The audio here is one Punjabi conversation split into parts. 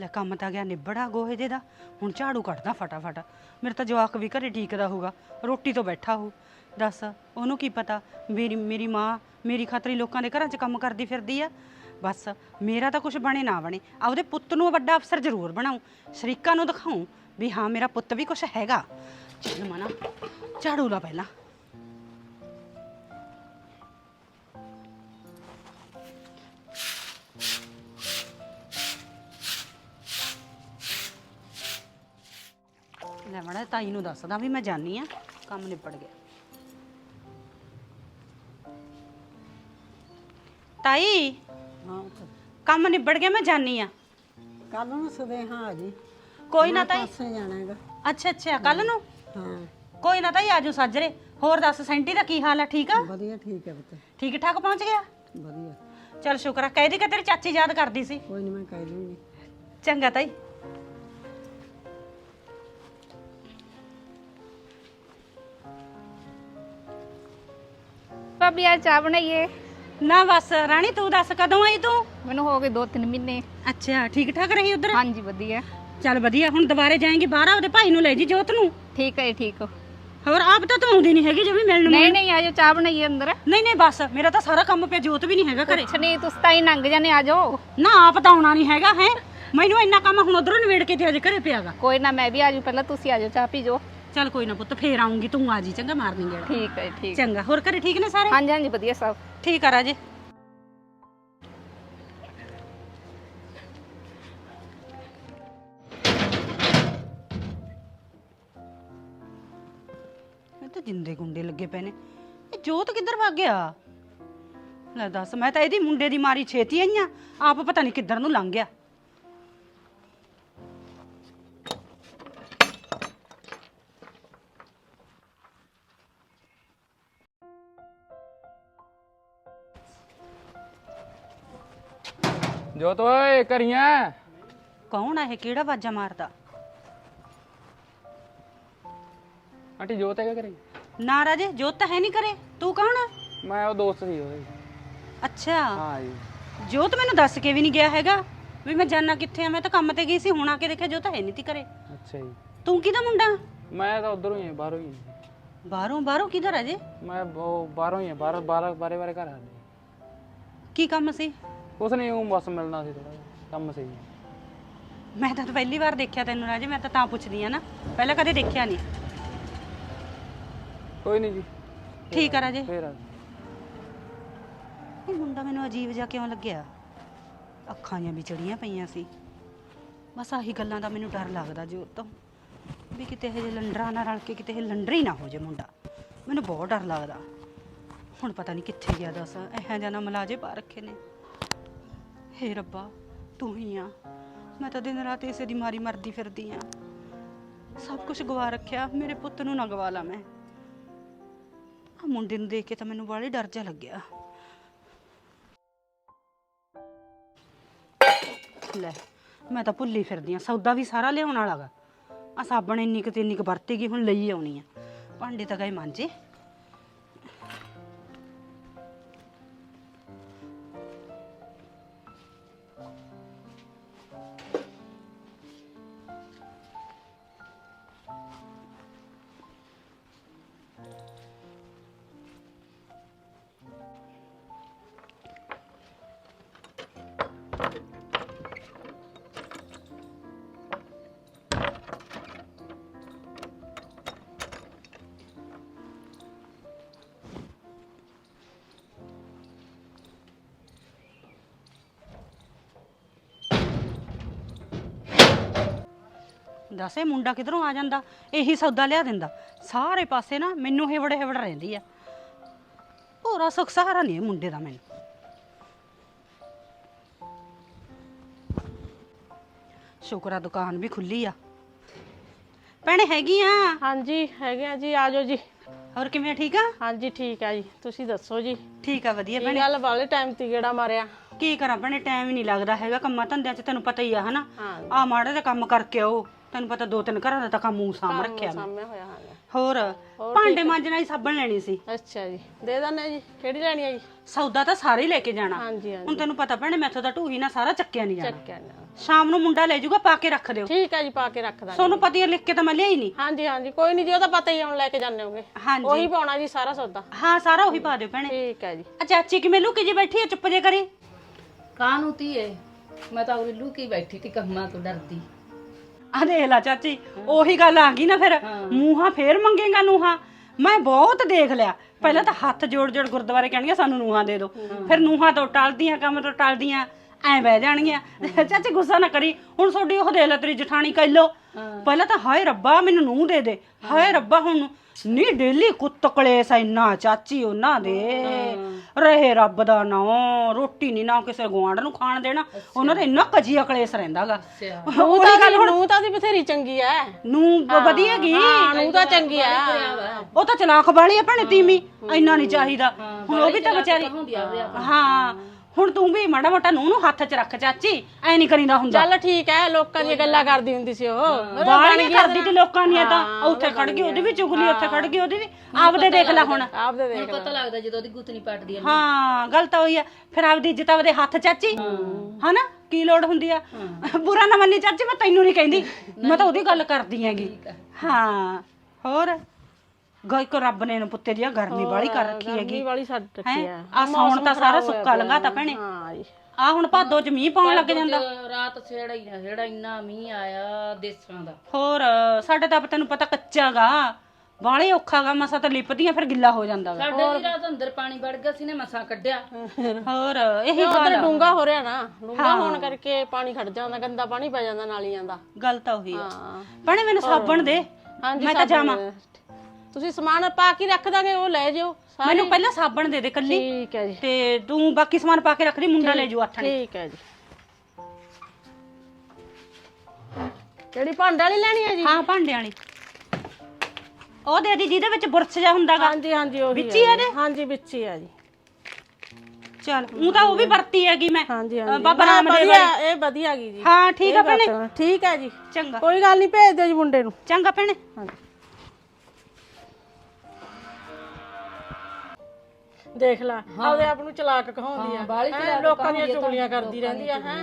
ਲੈ ਕੰਮ ਤਾਂ ਗਿਆ ਨਿਬੜਾ ਗੋਹੇ ਦੇ ਦਾ, ਹੁਣ ਝਾੜੂ ਕੱਢਦਾ ਫਟਾਫਟ। ਮੇਰੇ ਤਾਂ ਜਵਾਕ ਵੀ ਘਰੇ ਠੀਕਦਾ ਹੋਊਗਾ ਰੋਟੀ ਤੋਂ ਬੈਠਾ ਹੋ। ਦੱਸ, ਉਹਨੂੰ ਕੀ ਪਤਾ, ਮੇਰੀ ਮੇਰੀ ਮਾਂ ਮੇਰੀ ਖਾਤਰੀ ਲੋਕਾਂ ਦੇ ਘਰਾਂ 'ਚ ਕੰਮ ਕਰਦੀ ਫਿਰਦੀ ਆ? ਬਸ, ਮੇਰਾ ਤਾਂ ਕੁਝ ਬਣੇ ਨਾ ਬਣੇ, ਆਪਦੇ ਪੁੱਤ ਨੂੰ ਵੱਡਾ ਅਫਸਰ ਜ਼ਰੂਰ ਬਣਾਉ, ਸ਼ਰੀਕਾਂ ਨੂੰ ਦਿਖਾਉ ਵੀ ਹਾਂ, ਮੇਰਾ ਪੁੱਤ ਵੀ ਕੁਝ ਹੈਗਾ। ਚੱਲ ਮਨਾ, ਝਾੜੂ ਲਾ ਪਹਿਲਾਂ। ਲੈ ਮੜਾ ਤਾਈ ਨੂੰ ਦੱਸਦਾ ਵੀ ਮੈਂ ਜਾਣੀ ਆ। ਕੰਮ ਨਿਬੜ ਗਿਆ। ਤਾਈ ਹਾਂ ਕੰਮ ਨਿਬੜ ਗਿਆ ਮੈਂ ਜਾਣੀ ਆ। ਕੱਲ ਨੂੰ ਸੁਦੇਹਾ ਆ ਜੀ। ਕੋਈ ਨਾ ਤਾਈ। ਪਾਸੇ ਜਾਣਾ ਹੈਗਾ। ਅੱਛਾ ਅੱਛਾ ਕੱਲ ਨੂੰ? ਹਾਂ। ਕੋਈ ਨਾ ਤਾਈ ਆਜੋ ਸਾਜਰੇ। ਹੋਰ ਦੱਸ ਸੈਂਟੀ ਦਾ ਕੀ ਹਾਲ ਆ ਠੀਕ ਆ? ਵਧੀਆ ਠੀਕ ਹੈ ਪੁੱਤ। ਠੀਕ ਠਾਕ ਪਹੁੰਚ ਗਿਆ? ਵਧੀਆ। ਚਲ ਸ਼ੁਕਰ ਆ ਕਹਿ ਦੀ ਕਿ ਤੇਰੀ ਚਾਚੀ ਯਾਦ ਕਰਦੀ ਸੀ? ਕੋਈ ਨਹੀਂ ਮੈਂ ਕਹਿ ਦੂੰਗੀ। ਚੰਗਾ ਤਾਈ। ਭਾਬੀ ਆ ਚਾਹ ਬਣਾਈਏ। ਨਾ ਬਸ ਰਾਣੀ ਤੂੰ ਦੱਸ ਕਦੋਂ ਆਈ ਤੂੰ? ਮੈਨੂੰ ਹੋ ਗਏ 2-3 ਮਹੀਨੇ। ਅੱਛਾ ਠੀਕ ਠਾਕ ਰਹੀ ਉਧਰ? ਹਾਂਜੀ ਵਧੀਆ। ਚੱਲ ਵਧੀਆ ਹੁਣ ਦੁਬਾਰੇ ਜਾਏਂਗੀ ਬਾਹਰ ਆਪਦੇ ਭਾਈ ਨੂੰ ਲੈ ਜੀ ਜੋਤ ਨੂੰ। ਠੀਕ ਹੈ ਠੀਕ ਹੋਰ ਆਪ ਤਾਂ ਤੂੰ ਆਉਂਦੀ ਨਹੀਂ ਹੈਗੀ ਜਿਵੇਂ ਮਿਲਣ ਨਹੀਂ ਨਹੀਂ ਆਜੋ ਚਾਹ ਬਣਾਈਏ ਅੰਦਰ। ਨਹੀਂ ਨਹੀਂ ਬਸ ਮੇਰਾ ਤਾਂ ਸਾਰਾ ਕੰਮ ਪਿਆ ਜੋਤ ਵੀ ਨਹੀਂ ਹੈਗਾ ਘਰੇ। ਕੁਛ ਨਹੀਂ ਤੁਸੀਂ ਤਾਂ ਹੀ ਲੰਘ ਜਾਣੇ ਆਜੋ। ਨਾ ਆਪ ਤਾਂ ਆਉਣਾ ਨਹੀਂ ਹੈਗਾ ਹੈ। ਮੈਨੂੰ ਇੰਨਾ ਕੰਮ ਹੁਣ ਉਧਰੋਂ ਨਿਬੇੜ ਕੇ ਤੇ ਅਜੇ ਘਰੇ ਪਿਆਗਾ ਕੋਈ ਨਾ ਮੈਂ ਵੀ ਆਜੂ ਪਹਿਲਾਂ ਤੁਸੀਂ ਆਜੋ ਚਾਹ ਪੀਜੋ। ਚੱਲ ਕੋਈ ਨਾ ਪੁੱਤ ਫੇਰ ਆਉਂਗੀ ਤੂੰ ਆ ਜੀ ਚੰਗਾ ਮਾਰਨੀ ਗੇੜਾ ਠੀਕ ਹੈ ਠੀਕ। ਚੰਗਾ ਹੋਰ ਘਰੇ ਠੀਕ ਨੇ ਸਾਰੇ? ਹਾਂਜੀ ਹਾਂਜੀ ਵਧੀਆ ਸਭ। ਠੀਕ ਆ ਰਾਜੇ। ਇਹ ਤਾਂ ਜਿੰਦੇ ਗੁੰਡੇ ਲੱਗੇ ਪਏ ਨੇ। ਇਹ ਜੋਤ ਕਿੱਧਰ ਭੱਗ ਗਿਆ? ਲੈ ਦੱਸ ਮੈਂ ਤਾਂ ਇਹਦੀ ਮੁੰਡੇ ਦੀ ਮਾਰੀ ਛੇਤੀ ਆਈਆਂ ਆਪ ਪਤਾ ਨਹੀਂ ਕਿੱਧਰ ਨੂੰ ਲੰਘ ਗਿਆ। ਜੋਤ ਓਏ ਕਰੀਆਂ। ਕੌਣ ਆ ਇਹ? ਕਿਹੜਾ ਵਾਜਾ ਮਾਰਦਾ? ਆਂਟੀ ਜੋਤ ਹੈਗਾ ਕਰੀ ਨਾ ਰਾਜੇ ਜੋਤ ਤਾਂ ਹੈ ਨਹੀਂ ਕਰੇ ਤੂੰ ਕੌਣ ਆ? ਮੈਂ ਉਹ ਦੋਸਤ ਸੀ ਉਹਦੇ। ਅੱਛਾ। ਹਾਂ ਜੀ। ਜੋਤ ਮੈਨੂੰ ਦੱਸ ਕੇ ਵੀ ਨਹੀਂ ਗਿਆ ਹੈਗਾ ਵੀ ਮੈਂ ਜਾਣਾ ਕਿੱਥੇ ਆ। ਮੈਂ ਤਾਂ ਕੰਮ ਤੇ ਗਈ ਸੀ ਹੁਣ ਆ ਕੇ ਦੇਖਿਆ ਜੋਤ ਹੈ ਨਹੀਂ ਤੀ ਕਰੇ ਅੱਛਾ ਜੀ। ਤੂੰ ਕਿਹਦਾ ਮੁੰਡਾ? ਮੈਂ ਤਾਂ ਉਧਰੋਂ ਹੀ ਹਾਂ ਬਾਹਰੋਂ ਹੀ ਹਾਂ। ਬਾਹਰੋਂ ਬਾਹਰੋਂ ਕਿਧਰ ਆ ਜੇ ਮੈਂ ਉਹ ਬਾਹਰੋਂ ਹੀ ਹਾਂ, ਬਾਹਰ ਬਾਹਰ ਬਾਰੇ ਬਾਰੇ ਘਰ ਆ। ਕੀ ਕੰਮ ਸੀ? ਉਸ ਨੇ ਉਹ ਬਸ ਮਿਲਣਾ ਸੀ ਥੋੜਾ ਕੰਮ ਸੀ ਮੈਂ ਤਾਂ ਪਹਿਲੀ ਵਾਰ ਦੇਖਿਆ ਤੈਨੂੰ ਰਾਜੇ ਮੈਂ ਤਾਂ ਤਾਂ ਪੁੱਛਦੀ ਆ ਨਾ ਪਹਿਲਾਂ ਕਦੇ ਦੇਖਿਆ ਨਹੀਂ ਕੋਈ ਨਹੀਂ ਜੀ। ਠੀਕ ਆ ਰਾਜੇ। ਫੇਰ ਆ ਇਹ ਮੁੰਡਾ ਮੈਨੂੰ ਅਜੀਬ ਜਿਹਾ ਕਿਉਂ ਲੱਗਿਆ? ਅੱਖਾਂ ਜਾਂ ਵੀ ਚੜੀਆਂ ਪਈਆਂ ਸੀ। ਬਸ ਆਹੀ ਗੱਲਾਂ ਦਾ ਮੈਨੂੰ ਡਰ ਲੱਗਦਾ ਜੋਤ ਤੋਂ ਵੀ ਕਿਤੇ ਇਹ ਜੇ ਲੰਡਰਾਂ ਨਾਲ ਰਲ ਕੇ ਕਿਤੇ ਇਹ ਲੰਡਰੀ ਨਾ ਹੋ ਜੇ ਮੁੰਡਾ। ਮੈਨੂੰ ਬਹੁਤ ਡਰ ਲੱਗਦਾ। ਹੁਣ ਪਤਾ ਨਹੀਂ ਕਿੱਥੇ ਗਿਆ ਦੱਸ ਇਹੋ ਜਿਹਾ ਨਾ ਮਲਾਜੇ ਪਾ ਰੱਖੇ ਨੇ। ਹੇ ਰੱਬਾ, ਤੂੰ ਹੀ ਆ। ਮੈਂ ਤਾਂ ਦਿਨ ਰਾਤ ਇਸੇ ਦੀ ਮਾਰੀ ਮਰਦੀ ਫਿਰਦੀ ਆ। ਸਭ ਕੁਝ ਗਵਾ ਰੱਖਿਆ, ਮੇਰੇ ਪੁੱਤ ਨੂੰ ਨਾ ਗਵਾ ਲਾ ਮੈਂ। ਆ ਮੁੰਡੇ ਨੂੰ ਦੇਖ ਕੇ ਤਾਂ ਮੈਨੂੰ ਬਾਹਲੇ ਡਰ ਜਾ ਲੱਗਿਆ। ਲੈ, ਮੈਂ ਤਾਂ ਭੁੱਲੀ ਫਿਰਦੀ ਆ, ਸੌਦਾ ਵੀ ਸਾਰਾ ਲਿਆਉਣ ਵਾਲਾ ਗਾ। ਆ ਸਾਬਣ ਇੰਨੀ ਕੁ ਤਿੰਨੀ ਇੰਨੀ ਕੁ ਵਰਤੇਗੀ, ਹੁਣ ਲਈ ਆਉਣੀ ਆ। ਭਾਂਡੇ ਤਾਂ ਗਏ ਮਾਂਜੇ। ਦੱਸ ਇਹ ਮੁੰਡਾ ਕਿਧਰੋਂ ਆ ਜਾਂਦਾ? ਇਹੀ ਸੌਦਾ ਲਿਆ ਦਿੰਦਾ। ਸਾਰੇ ਪਾਸੇ ਨਾ ਮੈਨੂੰ ਹਿਵੜ ਹਿਵੜ ਰਹਿੰਦੀ ਆ। ਪੂਰਾ ਸੁੱਖ ਸਹਾਰਾ ਨਹੀਂ ਇਹ ਮੁੰਡੇ ਦਾ ਮੈਨੂੰ। ਸ਼ੁਕਰ ਆ ਦੁਕਾਨ ਵੀ ਖੁੱਲੀ ਆ। ਭੈਣੇ ਹੈਗੀ ਆ? ਹਾਂਜੀ ਹੈਗੇ ਆ ਜੀ ਆ ਜਾਓ ਜੀ। ਹੋਰ ਕਿਵੇਂ ਆ, ਠੀਕ ਆ? ਹਾਂਜੀ ਠੀਕ ਆ ਜੀ। ਤੁਸੀਂ ਦੱਸੋ ਜੀ। ਠੀਕ ਆ ਵਧੀਆ ਕੀ ਭੈਣੇ। ਗੱਲ ਵਾਲੇ ਟਾਈਮ ਤੇ ਗੇੜਾ ਮਾਰਿਆ? ਕੀ ਕਰਾਂ ਭੈਣੇ ਟਾਈਮ ਹੀ ਨਹੀਂ ਲੱਗਦਾ ਹੈਗਾ। ਕੰਮਾਂ ਧੰਦਿਆਂ 'ਚ ਤੈਨੂੰ ਪਤਾ ਹੀ ਆ ਹਨਾ? ਹਾਂ। ਆ ਮਾੜਾ ਜਿਹਾ ਕੰਮ ਕਰਕੇ ਆਓ। ਤੈਨੂੰ ਪਤਾ ਦੋ ਤਿੰਨ ਘਰਾਂ ਦਾ ਤਾਂ ਕੰਮ ਮੂੰਹ ਸਾਂਭ ਰੱਖਿਆ ਮੈਂ। ਸਾਹਮਣੇ ਹੋਇਆ ਹਾਂ ਹੋਰ ਭਾਂਡੇ ਮਾਂਜਣ ਵਾਲੀ ਸਾਬਣ ਲੈਣੀ ਸੀ। ਅੱਛਾ ਜੀ। ਦੇ ਦਿੰਦੇ ਜੀ। ਕਿਹੜੀ ਲੈਣੀ ਹੈ ਜੀ? ਸੌਦਾ ਤਾਂ ਸਾਰੇ ਹੀ ਲੈ ਕੇ ਜਾਣਾ। ਹਾਂਜੀ ਹਾਂਜੀ। ਹੁਣ ਤੈਨੂੰ ਪਤਾ ਭੈਣੇ ਮੈਥੋਂ ਤਾਂ ਢੂਹੀ ਨਾ ਸਾਰਾ ਚੱਕਿਆ ਨਹੀਂ ਜਾਣਾ। ਚੱਕਿਆ ਨਾ ਸ਼ਾਮ ਨੂੰ ਮੁੰਡਾ ਲੈ ਜਾਊਗਾ ਪਾ ਕੇ ਰੱਖ ਦਿਓ। ਠੀਕ ਹੈ ਜੀ ਪਾ ਕੇ ਰੱਖ ਦਾਂਗੇ। ਤੁਹਾਨੂੰ ਪਤਾ ਹੀ ਹੈ, ਲਿਖ ਕੇ ਤਾਂ ਮੈਂ ਲਿਆਈ ਨਹੀਂ ਹਾਂਜੀ ਹਾਂਜੀ। ਕੋਈ ਨਹੀਂ ਜੀ ਉਹ ਤਾਂ ਪਤਾ ਹੀ ਹੁਣ ਲੈ ਕੇ ਜਾਂਦੇ ਹੋਗੇ। ਹਾਂਜੀ। ਉਹੀ ਪਾਉਣਾ ਜੀ ਸਾਰਾ ਸੌਦਾ। ਹਾਂ ਸਾਰਾ ਉਹੀ ਪਾ ਦਿਓ ਭੈਣੇ। ਠੀਕ ਹੈ ਜੀ। ਆ ਚਾਚੀ ਕਿਵੇਂ ਲੁਕੀ ਜੀ ਬੈਠੀ ਹੈ ਚੁੱਪ ਜੇ ਕਰੀ? ਕਾਹਨੂੰ ਧੀਏ? ਮੈਂ ਤਾਂ ਉਰੇ ਲੁਕੀ ਬੈਠੀ ਤੀ ਕੰਮਾਂ ਤੋਂ ਡਰਦੀ। ਆ ਦੇਖ ਲਾ ਚਾਚੀ ਉਹੀ ਗੱਲ ਆ ਗਈ ਨਾ ਫਿਰ। ਮੂੰਹਾਂ ਫੇਰ ਮੰਗੇਗਾ ਨੂਹਾਂ? ਮੈਂ ਬਹੁਤ ਦੇਖ ਲਿਆ। ਪਹਿਲਾਂ ਤਾਂ ਹੱਥ ਜੋੜ ਜੋੜ ਗੁਰਦੁਆਰੇ ਕਹਿਣਗੇ ਸਾਨੂੰ ਨੂਹਾਂ ਦੇ ਦਿਓ। ਫਿਰ ਨੂਹਾਂ ਤੋਂ ਟਲਦੀਆਂ ਕੰਮ ਤੋਂ ਟਲਦੀਆਂ। ਐ ਬਹਿ ਜਾਣਗੀਆਂ। ਚਾਚੀ ਗੁੱਸਾ ਨਾ ਕਰੀ। ਹੁਣ ਤੁਹਾਡੀ ਉਹ ਦੇਖ ਲੈ ਤੇਰੀ ਜਠਾਣੀ ਕਹਿਲੋ ਪਹਿਲਾਂ ਤਾਂ ਹਾਏ ਰੱਬਾ ਮੈਨੂੰ ਨੂੰਹ ਦੇ ਦੇ। ਹਾਏ ਰੱਬਾ ਹੁਣ ਨੀ ਡੇਲੀ ਕੁੱਤ ਕਲੇਸ ਇੰਨਾ ਚਾਚੀ ਉਹਨਾਂ ਦੇ। ਰਹੇ ਰੱਬ ਦਾ ਨਾਂ ਰੋਟੀ ਨਹੀਂ ਨਾ ਕਿਸੇ ਗਵਾਂਢ ਨੂੰ ਖਾਣ ਦੇਣਾ। ਉਹਨਾਂ ਦਾ ਇੰਨਾ ਕਜੀਆ ਕਲੇਸ ਰਹਿੰਦਾਗਾ। ਨੂੰ ਤਾਂ ਦੀ ਨੂੰ ਤਾਂ ਦੀ ਬਥੇਰੀ ਚੰਗੀ ਐ। ਨੂੰ ਵਧੀਆ ਗਈ ਹਾਂ ਨੂੰ ਤਾਂ ਚੰਗੀ ਐ। ਉਹ ਤਾਂ ਚਲਾਕ ਵਾਲੀ ਆ ਭੈਣੇ ਤੀਮੀ ਇੰਨਾ ਨਹੀਂ ਚਾਹੀਦਾ। ਹੁਣ ਉਹ ਵੀ ਤਾਂ ਵਿਚਾਰੀ ਹਾਂ। ਹੁਣ ਤੂੰ ਵੀ ਮਾੜਾ ਮੋਟਾ ਨੂੰ ਨੂੰ ਹੱਥ 'ਚ ਰੱਖ ਚਾਚੀ ਐ ਨਹੀਂ ਕਰੀਦਾ ਹੁੰਦਾ। ਚੱਲ ਠੀਕ ਐ ਲੋਕਾਂ ਦੀਆਂ ਗੱਲਾਂ ਕਰਦੀ ਹੁੰਦੀ ਸੀ ਉਹ। ਬਾਹਲੀਆਂ ਕਰਦੀ ਤੇ ਲੋਕਾਂ ਦੀਆਂ ਤਾਂ ਉੱਥੇ ਖੜ ਗਈ ਉਹਦੀ ਵੀ ਚੁਗਲੀ ਉੱਥੇ ਖੜ ਗਈ ਉਹਦੀ ਵੀ। ਆਪਦੇ ਦੇਖ ਲੈ ਹੁਣ। ਆਪਦੇ ਦੇਖ ਪਤਾ ਲੱਗਦਾ ਜਦੋਂ ਉਹਦੀ ਗੁੱਤ ਨਹੀਂ ਪਟਦੀ ਹਾਂ ਗੱਲ ਤਾਂ ਹੋਈ ਆ ਫਿਰ ਆਪਦੀ ਇੱਜ਼ਤ ਆਪਦੇ ਹੱਥ ਚਾਚੀ। ਹਨਾ? ਕੀ ਲੋੜ ਹੁੰਦੀ ਆ? ਬੁਰਾ ਨਾ ਮੰਨੀ ਚਾਚੀ ਮੈਂ ਤੈਨੂੰ ਨਹੀਂ ਕਹਿੰਦੀ। ਮੈਂ ਤਾਂ ਉਹਦੀ ਗੱਲ ਕਰਦੀ ਹੈਗੀ। ਹਾਂ। ਹੋਰ? ਗਾਇ ਕੋ ਰੱਬ ਨੇ ਨੂੰ ਪੁੱਤੇ ਦੀ ਗਰਮੀ ਵਾਲੀ ਕਰ ਰੱਖੀ ਹੈਗੀ। ਗਰਮੀ ਵਾਲੀ ਛੱਡ ਰੱਖੀ ਹੈ? ਆ। ਸੌਣ ਤਾਂ ਸਾਰਾ ਸੁੱਕਾ ਹਾਂ ਜੀ। ਆ ਹੁਣ ਭਾਦੋ ਚ ਮੀਂਹ ਪਾਉਣ ਲੱਗ ਜਾਂਦਾ। ਰਾਤ ਛੇੜਾ ਹੀ ਨਾ ਛੇੜਾ ਇੰਨਾ ਮੀਂਹ ਆਇਆ ਦੇਸਾਂ ਦਾ। ਹੋਰ ਸਾਡੇ ਤਾਂ ਤੈਨੂੰ ਪਤਾ ਕੱਚਾਗਾ ਬਾਲੇ ਔਖਾਗਾ ਮਸਾ ਤਾਂ ਲਿਪਦੀਆਂ ਫਿਰ ਗਿੱਲਾ ਹੋ ਜਾਂਦਾਗਾ ਸਾਡੇ ਵੀ ਰਾਤ ਅੰਦਰ ਪਾਣੀ ਵੜ ਗਿਆ ਸੀ ਨੇ ਮਸਾਂ ਕੱਢਿਆ। ਹੋਰ ਇਹੀ ਗੱਲ ਆ। ਡੂੰਗਾ ਹੋ ਰਿਹਾ ਨਾ। ਡੂੰਗਾ ਹੋਣ ਕਰਕੇ ਪਾਣੀ ਖੜ ਜਾਂਦਾ ਗੰਦਾ ਪਾਣੀ ਪੈ ਜਾਂਦਾ ਨਾਲੀਆਂ ਦਾ। ਗੱਲ ਤਾਂ ਉਹੀ ਆ। ਹਾਂ। ਭੈਣੇ ਮੈਨੂੰ ਸਾਬਣ ਦੇ। ਹਾਂਜੀ ਮੈਂ ਤਾਂ ਜਾਵਾਂ। ਤੁਸੀਂ ਸਮਾਨ ਪਾ ਕੇ ਰੱਖ ਦਾਂਗੇ ਉਹ ਲੈ ਜਿਓ ਸਾਰੇ। ਮੈਨੂੰ ਪਹਿਲਾਂ ਸਾਬਣ ਦੇ ਦੇ ਕੱਲੀ। ਠੀਕ ਹੈ ਜੀ। ਤੇ ਤੂੰ ਬਾਕੀ ਸਮਾਨ ਪਾ ਕੇ ਰੱਖ ਲਈ ਮੁੰਡਾ ਲੈ ਜੂ ਆਥਣੇ ਠੀਕ ਹੈ ਜੀ। ਕਿਹੜੀ ਭਾਂਡੇ ਵਾਲੀ ਲੈਣੀ ਹੈ ਜੀ? ਹਾਂ ਭਾਂਡਿਆਂ ਵਾਲੀ। ਉਹ ਦੇ ਦੀ ਜਿਹਦੇ ਵਿੱਚ ਬੁਰਸ਼ ਜਾ ਹੁੰਦਾਗਾ। ਹਾਂਜੀ ਹਾਂਜੀ ਉਹੀ ਵਿੱਚ ਹੀ ਹੈ ਇਹਦੇ? ਹਾਂਜੀ ਵਿੱਚ ਹੀ ਹੈ ਜੀ। ਚੱਲ ਉਹ ਤਾਂ ਉਹ ਵੀ ਵਰਤੀ ਹੈਗੀ ਮੈਂ। ਹਾਂਜੀ ਅ, ਹਾਂਜੀ ਬਾਬਾ ਹਾਂ, ਰਾਮਦੇਵ ਵਧੀਆ ਵਾਲੀ। ਇਹ ਵਧੀਆ ਗਈ ਜੀ। ਹਾਂ ਠੀਕ ਆ ਭੈਣੇ। ਠੀਕ ਹੈ ਜੀ। ਚੰਗਾ। ਕੋਈ ਗੱਲ ਨਹੀਂ ਭੇਜ ਦਿਓ ਜੀ ਮੁੰਡੇ ਨੂੰ। ਚੰਗਾ ਭੈਣੇ। ਦੇਖ ਲੈ ਆਪਦੇ ਆਪ ਨੂੰ ਚਲਾਕ ਕਹਾਉਂਦੀ ਆ। ਹੈਂ, ਲੋਕਾਂ ਦੀਆਂ ਚੁਗਲੀਆਂ ਕਰਦੀ ਰਹਿੰਦੀ ਆ ਹੈ।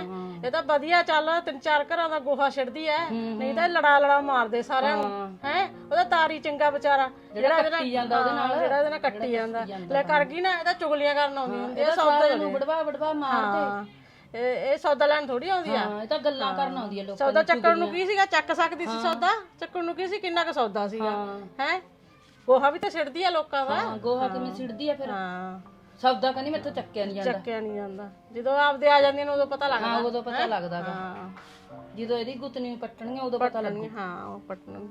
ਇਹ ਤਾਂ ਵਧੀਆ ਚੱਲ ਤਿੰਨ ਚਾਰ ਘਰਾਂ ਦਾ ਗੋਹਾ ਛਿੜਦੀ ਐ। ਨਹੀਂ ਤਾਂ ਇਹ ਲੜਾ ਲੜਾ ਮਾਰਦੇ ਸਾਰਿਆਂ ਨੂੰ ਹੈ। ਉਹਦਾ ਤਾਰੀ ਚੰਗਾ ਵਿਚਾਰਾ ਜਿਹੜਾ ਇਹਦੇ ਨਾਲ ਜਾਂਦਾ ਉਹਦੇ ਨਾਲ। ਜਿਹੜਾ ਇਹਦੇ ਨਾਲ ਕੱਟੀ ਜਾਂਦਾ। ਲੈ ਕਰ ਗਈ ਨਾ ਇਹ ਤਾਂ ਚੁਗਲੀਆਂ ਕਰਨ ਆਉਂਦੀ ਹੁੰਦੀ ਇਹ ਸੌਦਾ ਨੂੰ ਬੜਵਾ ਬੜਵਾ ਮਾਰ ਹਾਂ ਇਹ ਇਹ ਸੌਦਾ ਲੈਣ ਥੋੜੀ ਆਉਂਦੀ ਆ। ਹਾਂ ਇਹ ਤਾਂ ਗੱਲਾਂ ਕਰਨ ਆਉਂਦੀ ਆ ਲੋਕਾਂ ਸੌਦਾ ਚੱਕਣ ਨੂੰ ਕੀ ਸੀਗਾ? ਚੱਕ ਸਕਦੀ ਸੀ ਸੌਦਾ? ਚੱਕਣ ਨੂੰ ਕੀ ਸੀ? ਕਿੰਨਾ ਕੁ ਸੌਦਾ ਸੀਗਾ? ਹੈ? ਗੋਹਾ ਵੀ ਤਾਂ ਛਿੜਦੀ ਆ ਲੋਕਾਂ ਦਾ। ਹਾਂ, ਗੋਹਾ ਕਿਵੇਂ ਸਿੜਦੀ ਆ ਫਿਰ? ਹਾਂ। ਸਬਦਾ ਕਹਿੰਦੀ ਮੈਥੋਂ ਚੱਕਿਆ ਨਹੀਂ ਜਾਂਦਾ। ਚੱਕਿਆ ਨਹੀਂ ਜਾਂਦਾ। ਜਦੋਂ ਆਪਦੇ ਆ ਜਾਂਦੀਆਂ ਨੇ ਉਦੋਂ ਪਤਾ ਲੱਗਦਾ। ਹਾਂ ਉਦੋਂ ਪਤਾ ਲੱਗਦਾ ਗਾ। ਹਾਂ। ਜਦੋਂ ਇਹਦੀ ਗੁੱਤ ਨਹੀਂ ਪੱਟਣੀਆਂ ਉਦੋਂ ਪਤਾ ਲੱਗੂ। ਹਾਂ ਉਹ ਪਟਨ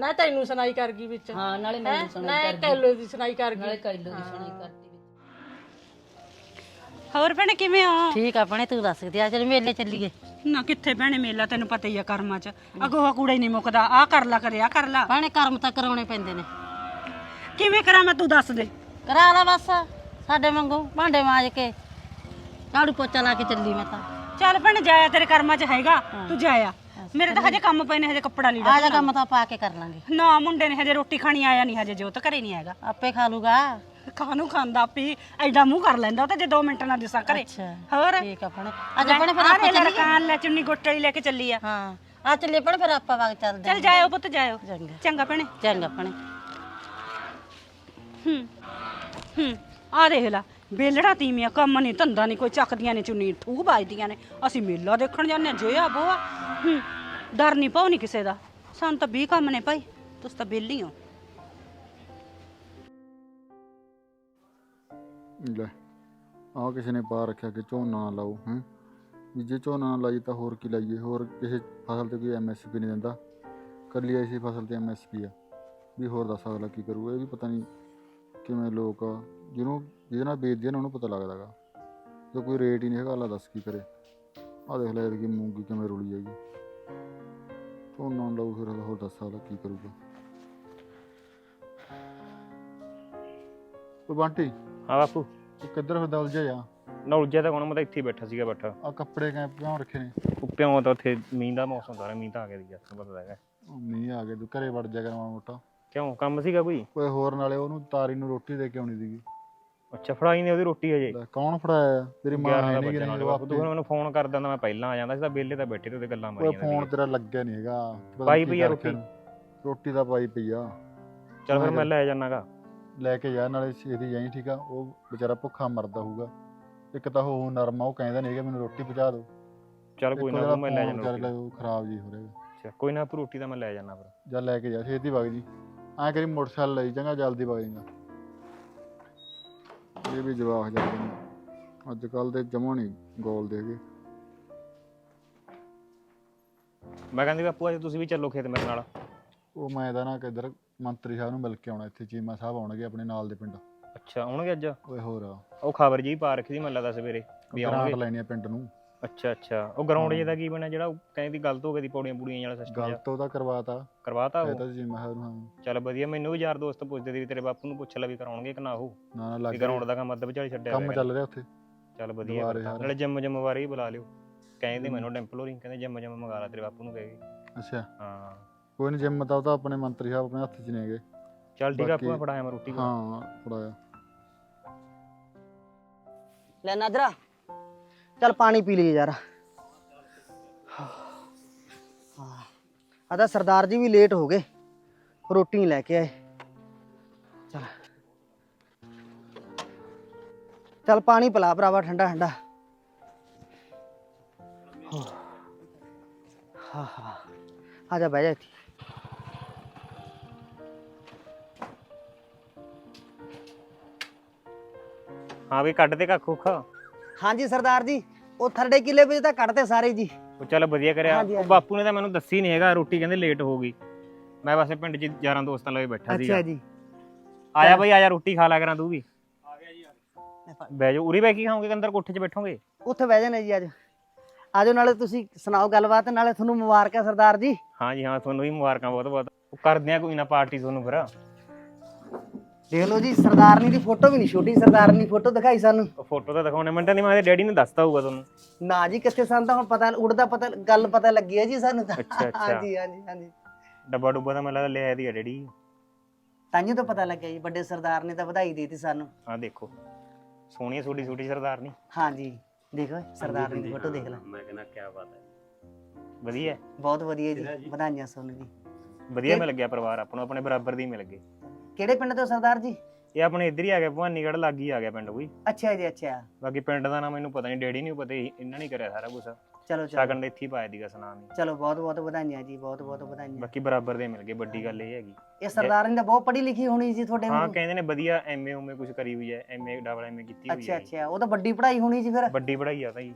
ਨਾ ਤੈਨੂੰ ਸੁਣਾਈ ਕਰ ਗਈ ਵਿੱਚ। ਹਾਂ ਨਾਲੇ ਮੈਨੂੰ ਸੁਣਾਈ ਨਾ ਕੈਲੋ ਦੀ ਸੁਣਾਈ ਕਰ ਗਈ। ਨਾਲੇ ਕੈਲੋ ਦੀ ਸੁਣਾਈ ਕਰਦੀ ਵਿੱਚ। ਹੋਰ ਭੈਣੇ ਕਿਵੇਂ ਆ ਠੀਕ ਆ ਭੈਣੇ ਤੂੰ ਦੱਸ ਦੇ ਆ ਚਲ ਮੇਲੇ ਚੱਲੀਏ। ਨਾ ਕਿੱਥੇ ਭੈਣੇ ਮੇਲਾ ਤੈਨੂੰ ਪਤਾ ਹੀ ਆ ਕਰਮਾਂ ਚ। ਅਗੋਹਾ ਕੂੜਾ ਹੀ ਨਹੀਂ ਮੁੱਕਦਾ। ਆ ਕਰ ਲਾ ਕਰੇ ਆ ਕਰ ਲਾ। ਭੈਣੇ ਕਰਮ ਤਾਂ ਕਰਾਉਣੇ ਪੈਂਦੇ ਨੇ। ਕਿਵੇਂ ਕਰਾਂ ਮੈਂ ਤੂੰ ਦੱਸ ਦੇ। ਕਰਾ ਲਾ ਬਸ ਸਾਡੇ ਵਾਂਗੂ ਭਾਂਡੇ ਮਾਂਜ ਕੇ। ਝਾੜੂ ਪੋਚਾ ਲਾ ਕੇ ਚੱਲੀ ਮੈਂ ਤਾਂ। ਚੱਲ ਭੈਣੇ ਜਾਇਆ ਤੇਰੇ ਕਰਮਾਂ ਚ ਹੈਗਾ ਤੂੰ ਜਾਇਆ। ਮੇਰੇ ਤਾਂ ਹਜੇ ਕੰਮ ਪਏ ਨੇ ਹਜੇ ਕੱਪੜਾ ਲੀੜਾ ਆ ਜਾ ਕੰਮ ਤਾਂ ਪਾ ਕੇ ਕਰ ਲਾਂਗੇ। ਨਾ ਮੁੰਡੇ ਨੇ ਹਜੇ ਰੋਟੀ ਖਾਣੀ ਆਇਆ ਨਹੀਂ ਹਜੇ ਜੋਤ ਘਰੇ ਨਹੀਂ ਹੈਗਾ। ਆਪੇ ਖਾ ਲੂਗਾ। ਖਾਣੂ ਖਾਂਦਾ ਪੀ ਐਡਾ ਮੂੰਹ ਕਰ ਲੈਂਦਾ ਉਹ ਤਾਂ ਜੇ 2 ਮਿੰਟ ਨਾਲ ਦਿਸਾਂ ਘਰੇ। ਹੋਰ? ਠੀਕ ਆ ਭੈਣੇ। ਆ ਜਾ ਭੈਣੇ ਫਿਰ ਆਪਾਂ ਚੱਲੀਏ। ਰਕਾਨ ਲੈ ਚੁੰਨੀ ਗੋਟੜੀ ਲੈ ਕੇ ਚੱਲੀ ਆ। ਹਾਂ ਆ ਚੱਲੀਏ ਭੈਣੇ ਫਿਰ ਆਪਾਂ ਵਗ ਚੱਲਦੇ ਚੱਲ ਜਾਇਓ ਪੁੱਤ ਜਾਇਓ। ਚੰਗਾ। ਚੰਗਾ ਭੈਣੇ। ਚੰਗਾ ਭੈਣੇ। ਹੂੰ ਹੂੰ ਆ ਦੇਖ ਲਾ, ਬੇਲੜਾ ਤੀਮੀਆਂ ਕੰਮ ਨਹੀਂ, ਧੰਦਾ ਨਹੀਂ, ਕੋਈ ਚੱਕਦੀਆਂ ਨੇ ਚੁੰਨੀ ਠੂ ਵੱਜਦੀਆਂ ਨੇ। ਅਸੀਂ ਮੇਲਾ ਦੇਖਣ ਜਾਂਦੇ ਹਾਂ, ਜੇ ਆ ਬੋਆ। ਹੂੰ, ਡਰ ਨਹੀਂ ਪਾਉ ਨਹੀਂ ਕਿਸੇ ਦਾ। ਸਾਨੂੰ ਤਾਂ ਵੀ ਕੰਮ ਨੇ ਭਾਈ, ਤੁਸੀਂ ਤਾਂ ਬੇਲੀ ਹੋ। ਲੈ ਆ ਕਿਸੇ ਨੇ ਪਾ ਰੱਖਿਆ ਕਿ ਝੋਨਾ ਨਾ ਲਾਓ, ਹੈ? ਵੀ ਜੇ ਝੋਨਾ ਨਾ ਲਾਈ ਤਾਂ ਹੋਰ ਕੀ ਲਾਈਏ? ਹੋਰ ਕਿਸੇ ਫਸਲ ਤੇ ਕੋਈ ਐਮਐਸਪੀ ਨਹੀਂ ਦਿੰਦਾ। ਕੱਲੀ ਐਸੀ ਫਸਲ ਤੇ ਐਮਐਸਪੀ ਆ। ਵੀ ਹੋਰ ਦੱਸ ਅਗਲਾ ਕੀ ਕਰੂਗਾ ਇਹ ਵੀ ਪਤਾ ਨਹੀਂ ਕਿਵੇਂ ਲੋਕ ਆ, ਜਿਹਨੂੰ ਜਿਹਦੇ ਨਾਲ ਵੇਚਦੇ ਨੇ ਉਹਨੂੰ ਪਤਾ ਲੱਗਦਾਗਾ ਜੇ ਕੋਈ ਰੇਟ ਹੀ ਨਹੀਂ ਹੈਗਾ ਅਗਲਾ ਦੱਸ ਕੀ ਕਰੇ। ਆ ਦੇਖ ਲੈ ਕਿ ਮੂੰਗੀ ਕਿਵੇਂ ਰੁਲੀ ਹੈਗੀ। ਝੋਨਾ ਨਾ ਲਾਓ ਫਿਰ ਹੋਰ ਦੱਸ ਅਗਲਾ ਕੀ ਕਰੂਗਾ। ਉਹ ਬੰਟੀ ਹਾਂ ਬਾਪੂ। ਤੂੰ ਕਿੱਧਰ ਉਲਝਿਆ ਜਾ ਨਾ ਉਲਝਿਆ ਤਾਂ ਕੋਣ ਮੈਂ ਤਾਂ ਇੱਥੇ ਹੀ ਬੈਠਾ ਸੀਗਾ ਬੈਠਾ। ਆ ਕੱਪੜੇ ਕੈਂ ਕਿਉਂ ਰੱਖੇ ਨੇ? ਉੱਪਿਆਂ ਤਾਂ ਉੱਥੇ ਮੀਂਹ ਦਾ ਮੌਸਮ ਤਾਂ ਮੀਂਹ ਤਾਂ ਆ ਗਿਆ ਦੀ ਯਾਰ ਤੁਹਾਨੂੰ ਪਤਾ ਹੈਗਾ। ਉਹ ਮੀਂਹ ਆ ਗਿਆ ਤੂੰ ਘਰੇ ਵੜ ਜਾ ਕਰ ਮਾੜਾ ਮੋਟਾ। ਕਿਉਂ? ਕੰਮ ਸੀਗਾ ਕੋਈ? ਓਏ ਹੋਰ ਨਾਲੇ ਉਹਨੂੰ ਤਾਰੀ ਨੂੰ ਰੋਟੀ ਦੇ ਕੇ ਆਉਣੀ ਸੀਗੀ। ਅੱਛਾ ਫੜਾਈ ਨੇ ਉਹਦੀ ਰੋਟੀ ਲੈ, ਕੌਣ ਫੜਾਇਆ? ਤੇਰੀ ਮਾਂ 11 ਹੈ ਨਹੀਂ ਬੱਚਾ ਨਾਲ। ਬਾਪੂ ਤੂੰ ਮੈਨੂੰ ਫੋਨ ਕਰ ਦਿੰਦਾ ਮੈਂ ਪਹਿਲਾਂ ਆ ਜਾਂਦਾ ਸੀ ਤਾਂ ਵਿਹਲੇ ਤਾਂ ਬੈਠੇ ਤੇ ਉਹਦੇ ਗੱਲਾਂ ਮਾਰੀਆਂ ਫੋਨ ਤੇਰਾ ਲੱਗਿਆ ਨਹੀਂ ਹੈਗਾ। ਪਤਾ ਪਾਈ ਪਈ ਆ ਰੋਟੀ? ਰੋਟੀ ਦਾ ਪਾਈ ਪਈ ਆ। ਚੱਲ ਫਿਰ ਮੈਂ ਲੈ ਜਾਣਾਗਾ ਲੈ ਕੇ ਜਾ ਨਾਲੇ ਛੇਤੀ ਜਾਈ ਠੀਕ ਆ? ਉਹ ਵਿਚਾਰਾ ਭੁੱਖਾ ਮਰਦਾ ਹੋਊਗਾ। ਇੱਕ ਤਾਂ ਉਹ ਨਰਮਾ ਉਹ ਕਹਿੰਦਾ ਨਹੀਂ ਕਿ ਮੈਨੂੰ ਰੋਟੀ ਪਹੁੰਚਾ ਦਿਓ। ਚੱਲ ਕੋਈ ਨਾ ਮੈਂ ਲੈ ਜਾਣਾ ਉਹ ਖਰਾਬ ਜੀ ਹੋ ਰਿਹਾ ਅੱਛਾ ਕੋਈ ਨਾ ਆਪਣੀ ਰੋਟੀ ਤਾਂ ਮੈਂ ਲੈ ਜਾਣਾ ਫਿਰ। ਜਾਂ ਲੈ ਕੇ ਜਾ ਛੇਤੀ ਵਗ ਜੀ। ਐਂ ਕਰੀ ਮੋਟਰਸਾਈਕਲ ਲਈ ਚੰਗਾ ਜਲਦੀ ਵਗ ਜਾਏਗਾ। ਇਹ ਵੀ ਜਵਾਕ ਜਾਂਦੇ ਨੇ। ਅੱਜ ਕੱਲ ਦੇ ਜਮਾ ਨਹੀਂ ਗੋਲ ਦੇਗੇ ਮੈਂ ਕਹਿੰਦੀ ਬਾਪੂ ਅੱਜ ਤੁਸੀਂ ਵੀ ਚੱਲੋ ਖੇਤ ਮੇਰੇ ਨਾਲ। ਉਹ ਮੈਂ ਤਾਂ ਨਾ ਕਿਧਰ ਮੰਤਰੀ ਸਾਹਿਬ ਨੂੰ ਮਿਲ ਕੇ ਆਉਣਾ ਇੱਥੇ ਚੀਮਾ ਸਾਹਿਬ ਆਉਣਗੇ ਆਪਣੇ ਨਾਲ ਦੇ ਪਿੰਡ। ਅੱਛਾ ਆਉਣਗੇ ਅੱਜ? ਓਏ ਹੋਰ। ਉਹ ਖਬਰ ਜੀ ਪਾ ਰੱਖੀ ਸੀ ਮੈਨੂੰ ਲੱਗਦਾ ਸਵੇਰੇ ਵੀ ਗ੍ਰਾਂਟ ਆਉਣਗੇ। ਲੈਣੀ ਆ ਪਿੰਡ ਨੂੰ। ਅੱਛਾ ਅੱਛਾ। ਉਹ ਗਰਾਊਂਡ ਜਿਹਦਾ ਕੀ ਬਣਿਆ? ਜਿਹੜਾ ਕਹਿੰਦੀ ਗਲਤ ਹੋ ਗਈ ਦੀ ਪੌੜੀਆਂ ਪੂੜੀਆਂ ਵਾਲਾ ਸਿਸਟਮ ਗਲਤ ਉਹਦਾ ਕਰਵਾਤਾ। ਕਰਵਾਤਾ ਉਹ? ਸਾਹਿਬ ਨੂੰ ਹਾਂ। ਚੱਲ ਵਧੀਆ ਮੈਨੂੰ ਵੀ ਯਾਰ ਦੋਸਤ ਪੁੱਛਦੇ ਸੀ ਵੀ ਤੇਰੇ ਬਾਪੂ ਨੂੰ ਪੁੱਛ ਲੈ ਵੀ ਕਰਾਉਣਗੇ ਕਿ ਨਾ ਉਹ? ਨਾ ਨਾ ਵੀ ਲੱਗ ਗਰਾਊਂਡ ਦਾ ਕੰਮ ਅੱਧ ਵਿਚਾਲੇ ਛੱਡਿਆ ਕੰਮ ਹੋਇਆ ਚੱਲ ਰਿਹਾ ਉੱਥੇ। ਚੱਲ ਵਧੀਆ ਦੁਬਾਰੇ ਫਿਰ ਤਾਂ। ਯਾਰ। ਨਾਲੇ ਜਿੰਮ ਜਿੰਮ ਬਾਰੇ ਹੀ ਬੁਲਾ ਲਿਓ। ਕਹਿੰਦੇ ਮੈਨੂੰ ਡੈਂਪਲ ਹੋਰੀ ਕਹਿੰਦੇ ਜਿੰਮ ਜਿੰਮ ਮੰਗਾ ਲਾ ਤੇਰੇ ਬਾਪੂ ਨੂੰ ਕਹੇਗੀ ਅੱਛਾ। ਹਾਂ। ਕੋਈ ਨਹੀਂ ਜਿੰਮ ਤਾਂ ਉਹ ਤਾਂ ਆਪਣੇ ਮੰਤਰੀ ਸਾਹਿਬ ਆਪਣੇ ਹੱਥ 'ਚ ਨੇ ਹੈਗੇ। ਚੱਲ ਠੀਕ ਆ ਆਪੂ ਮੈਂ ਬਾਕੀ- ਫੜਾਇਆ ਮੈਂ ਰੋਟੀ ਹਾਂ ਫੜਾਇਆ। ਲੈ ਨਾਦਰਾ। ਚੱਲ ਪਾਣੀ ਪੀ ਲਈਏ ਯਾਰ। ਆ ਤਾਂ ਸਰਦਾਰ ਜੀ ਵੀ ਲੇਟ ਹੋ ਗਏ। ਰੋਟੀ ਨਹੀਂ ਲੈ ਕੇ ਆਏ। ਚੱਲ। ਚੱਲ ਪਾਣੀ ਪਿਲਾ ਭਰਾਵਾ, ਠੰਡਾ ਠੰਡਾ। ਹਾਂ ਹਾਂ। ਆ ਜਾ, ਬਹਿ ਜਾ ਇੱਥੇ। ਹਾਂ ਵੀ ਕੱਢ ਦੇ ਕੱਖ ਕੁੱਖ ਹਾਂਜੀ ਸਰਦਾਰ ਜੀ ਉਹ ਥਰਡੇ ਕਿਲੇ ਵਿੱਚ ਤਾਂ ਕੱਢਤੇ ਸਾਰੇ ਜੀ। ਉਹ ਚੱਲ ਵਧੀਆ ਕਰਿਆ। ਹਾਂਜੀ, ਉਹ ਹਾਂਜੀ। ਬਾਪੂ ਨੇ ਤਾਂ ਮੈਨੂੰ ਦੱਸੀ ਨਹੀਂ ਹੈਗਾ ਰੋਟੀ ਕਹਿੰਦੇ ਲੇਟ ਹੋ ਗਈ। ਮੈਂ ਬਸ ਪਿੰਡ 'ਚ ਯਾਰਾਂ ਦੋਸਤਾਂ ਲਵੇ ਬੈਠਾ ਅੱਛਾ ਸੀਗਾ ਜੀ। ਆਇਆ ਬਈ ਆਜਾ ਰੋਟੀ ਖਾ ਲਿਆ ਕਰਾਂ ਤੂੰ ਵੀ। ਬਹਿ ਜਾ ਉਰੀ ਬੈ ਕੀ ਖਾਓਗੇ? ਕਿ ਅੰਦਰ ਕੋਠੇ 'ਚ ਬੈਠੋਗੇ? ਉੱਥੇ ਬਹਿ ਜਾਣਾ ਜੀ ਅੱਜ। ਆਜੋ ਨਾਲੇ ਤੁਸੀਂ ਸੁਣਾਓ ਗੱਲਬਾਤ ਨਾਲੇ ਤੁਹਾਨੂੰ ਮੁਬਾਰਕਾਂ ਸਰਦਾਰ ਜੀ। ਹਾਂ ਜੀ ਹਾਂ ਤੁਹਾਨੂੰ ਵੀ ਮੁਬਾਰਕਾਂ ਬਹੁਤ ਬਹੁਤ ਉਹ ਕਰਦੇ ਆ ਕੋਈ ਨਾ ਪਾਰਟੀ ਤੁਹਾਨੂੰ ਫਿਰ। ਦੇਖ ਲਓ ਜੀ ਸਰਦਾਰਨੀ ਦੀ ਫੋਟੋ ਵੀ ਨਹੀਂ ਛੋਟੀ ਸਰਦਾਰਨੀ ਫੋਟੋ ਦਿਖਾਈ ਸਾਨੂੰ। ਉਹ ਫੋਟੋ ਤਾਂ ਦਿਖਾਉਣੇ ਮਿੰਟਾਂ ਨਹੀਂ ਮੈਂ ਡੈਡੀ ਨੇ ਦੱਸਤਾ ਹੋਊਗਾ ਤੁਹਾਨੂੰ। ਨਾ ਜੀ ਕਿੱਥੇ ਸਾਨੂੰ ਤਾਂ ਹੁਣ ਪਤਾ ਉੜਦਾ ਪਤਾ ਗੱਲ ਪਤਾ ਲੱਗੀ ਹੈ ਜੀ ਸਾਨੂੰ ਤਾਂ। ਅੱਛਾ, ਅੱਛਾ। ਹਾਂਜੀ ਹਾਂਜੀ ਹਾਂਜੀ। ਡੱਬਾ ਡੁੱਬਾ ਤਾਂ ਮੈਨੂੰ ਲੈ ਆਇਆ ਦੀ ਡੈਡੀ। ਤਾਂਹੀਓ ਤਾਂ ਪਤਾ ਲੱਗਿਆ ਜੀ ਵੱਡੇ ਸਰਦਾਰ ਨੇ ਤਾਂ ਵਧਾਈ ਦੇ ਦਿੱਤੀ ਸਾਨੂੰ। ਆਹ ਦੇਖੋ ਸੋਹਣੀ ਛੋਟੀ ਛੋਟੀ ਸਰਦਾਰਨੀ। ਹਾਂਜੀ ਦੇਖੋ ਸਰਦਾਰਨੀ ਦੀ ਫੋਟੋ ਦੇਖ ਲੈ। ਮੈਂ ਕਹਿੰਦਾ ਕੀ ਬਾਤ ਹੈ। ਵਧੀਆ। ਹੈ। ਬਹੁਤ ਵਧੀਆ ਜੀ ਵਧਾਈਆਂ ਤੁਹਾਨੂੰ ਜੀ। ਵਧੀਆ ਮਿਲ ਗਿਆ ਪਰਿਵਾਰ ਆਪਾਂ ਨੂੰ ਆਪਣੇ ਬਰਾਬਰ ਦੀ ਮਿਲ ਗਏ ਕਿਹੜੇ ਪਿੰਡ ਤੋਂ ਸਰਦਾਰ ਜੀ? ਇਹ ਆਪਣੇ ਇੱਧਰ ਹੀ ਆ ਗਿਆ ਭਵਾਨੀਗੜ੍ਹ ਲੱਗ ਹੀ ਆ ਗਿਆ ਪਿੰਡ ਕੋਈ। ਅੱਛਾ ਜੀ ਅੱਛਾ। ਬਾਕੀ ਪਿੰਡ ਦਾ ਨਾਮ ਮੈਨੂੰ ਪਤਾ ਨਹੀਂ ਡੈਡੀ ਨੂੰ ਪਤਾ ਹੀ ਇਹਨਾਂ ਨੇ ਕਰਿਆ ਸਾਰਾ ਕੁਝ ਚਲੋ ਚਲੋ। ਸ਼ਗਨ ਦੇ ਇੱਥੇ ਹੀ ਪਾਇਆ ਦੀਗਾ ਸੁਨਾਮ ਹੀ। ਚਲੋ ਬਹੁਤ ਬਹੁਤ ਵਧਾਈਆਂ ਜੀ ਬਹੁਤ ਬਹੁਤ ਵਧਾਈਆਂ। ਬਾਕੀ ਬਰਾਬਰ ਦੇ ਮਿਲ ਗਏ ਵੱਡੀ ਗੱਲ ਇਹ ਹੈਗੀ। ਇਹ ਸਰਦਾਰਨੀ ਤਾਂ ਬਹੁਤ ਪੜ੍ਹੀ ਲਿਖੀ ਹੋਣੀ ਜੀ ਤੁਹਾਡੇ ਹਾਂ ਵਾਂਗੂ ਕਹਿੰਦੇ ਨੇ ਵਧੀਆ ਐਮਏ ਉਮੇ ਕੁਝ ਕਰੀ ਹੋਈ ਹੈ ਐਮਏ ਡਬਲ ਐਮਏ ਕੀਤੀ ਹੋਈ ਅੱਛਾ ਹੈ ਅੱਛਾ ਉਹ ਤਾਂ ਵੱਡੀ ਪੜ੍ਹਾਈ ਹੋਣੀ ਜੀ ਫਿਰ। ਵੱਡੀ ਪੜ੍ਹਾਈ ਆ ਤਾਂ ਜੀ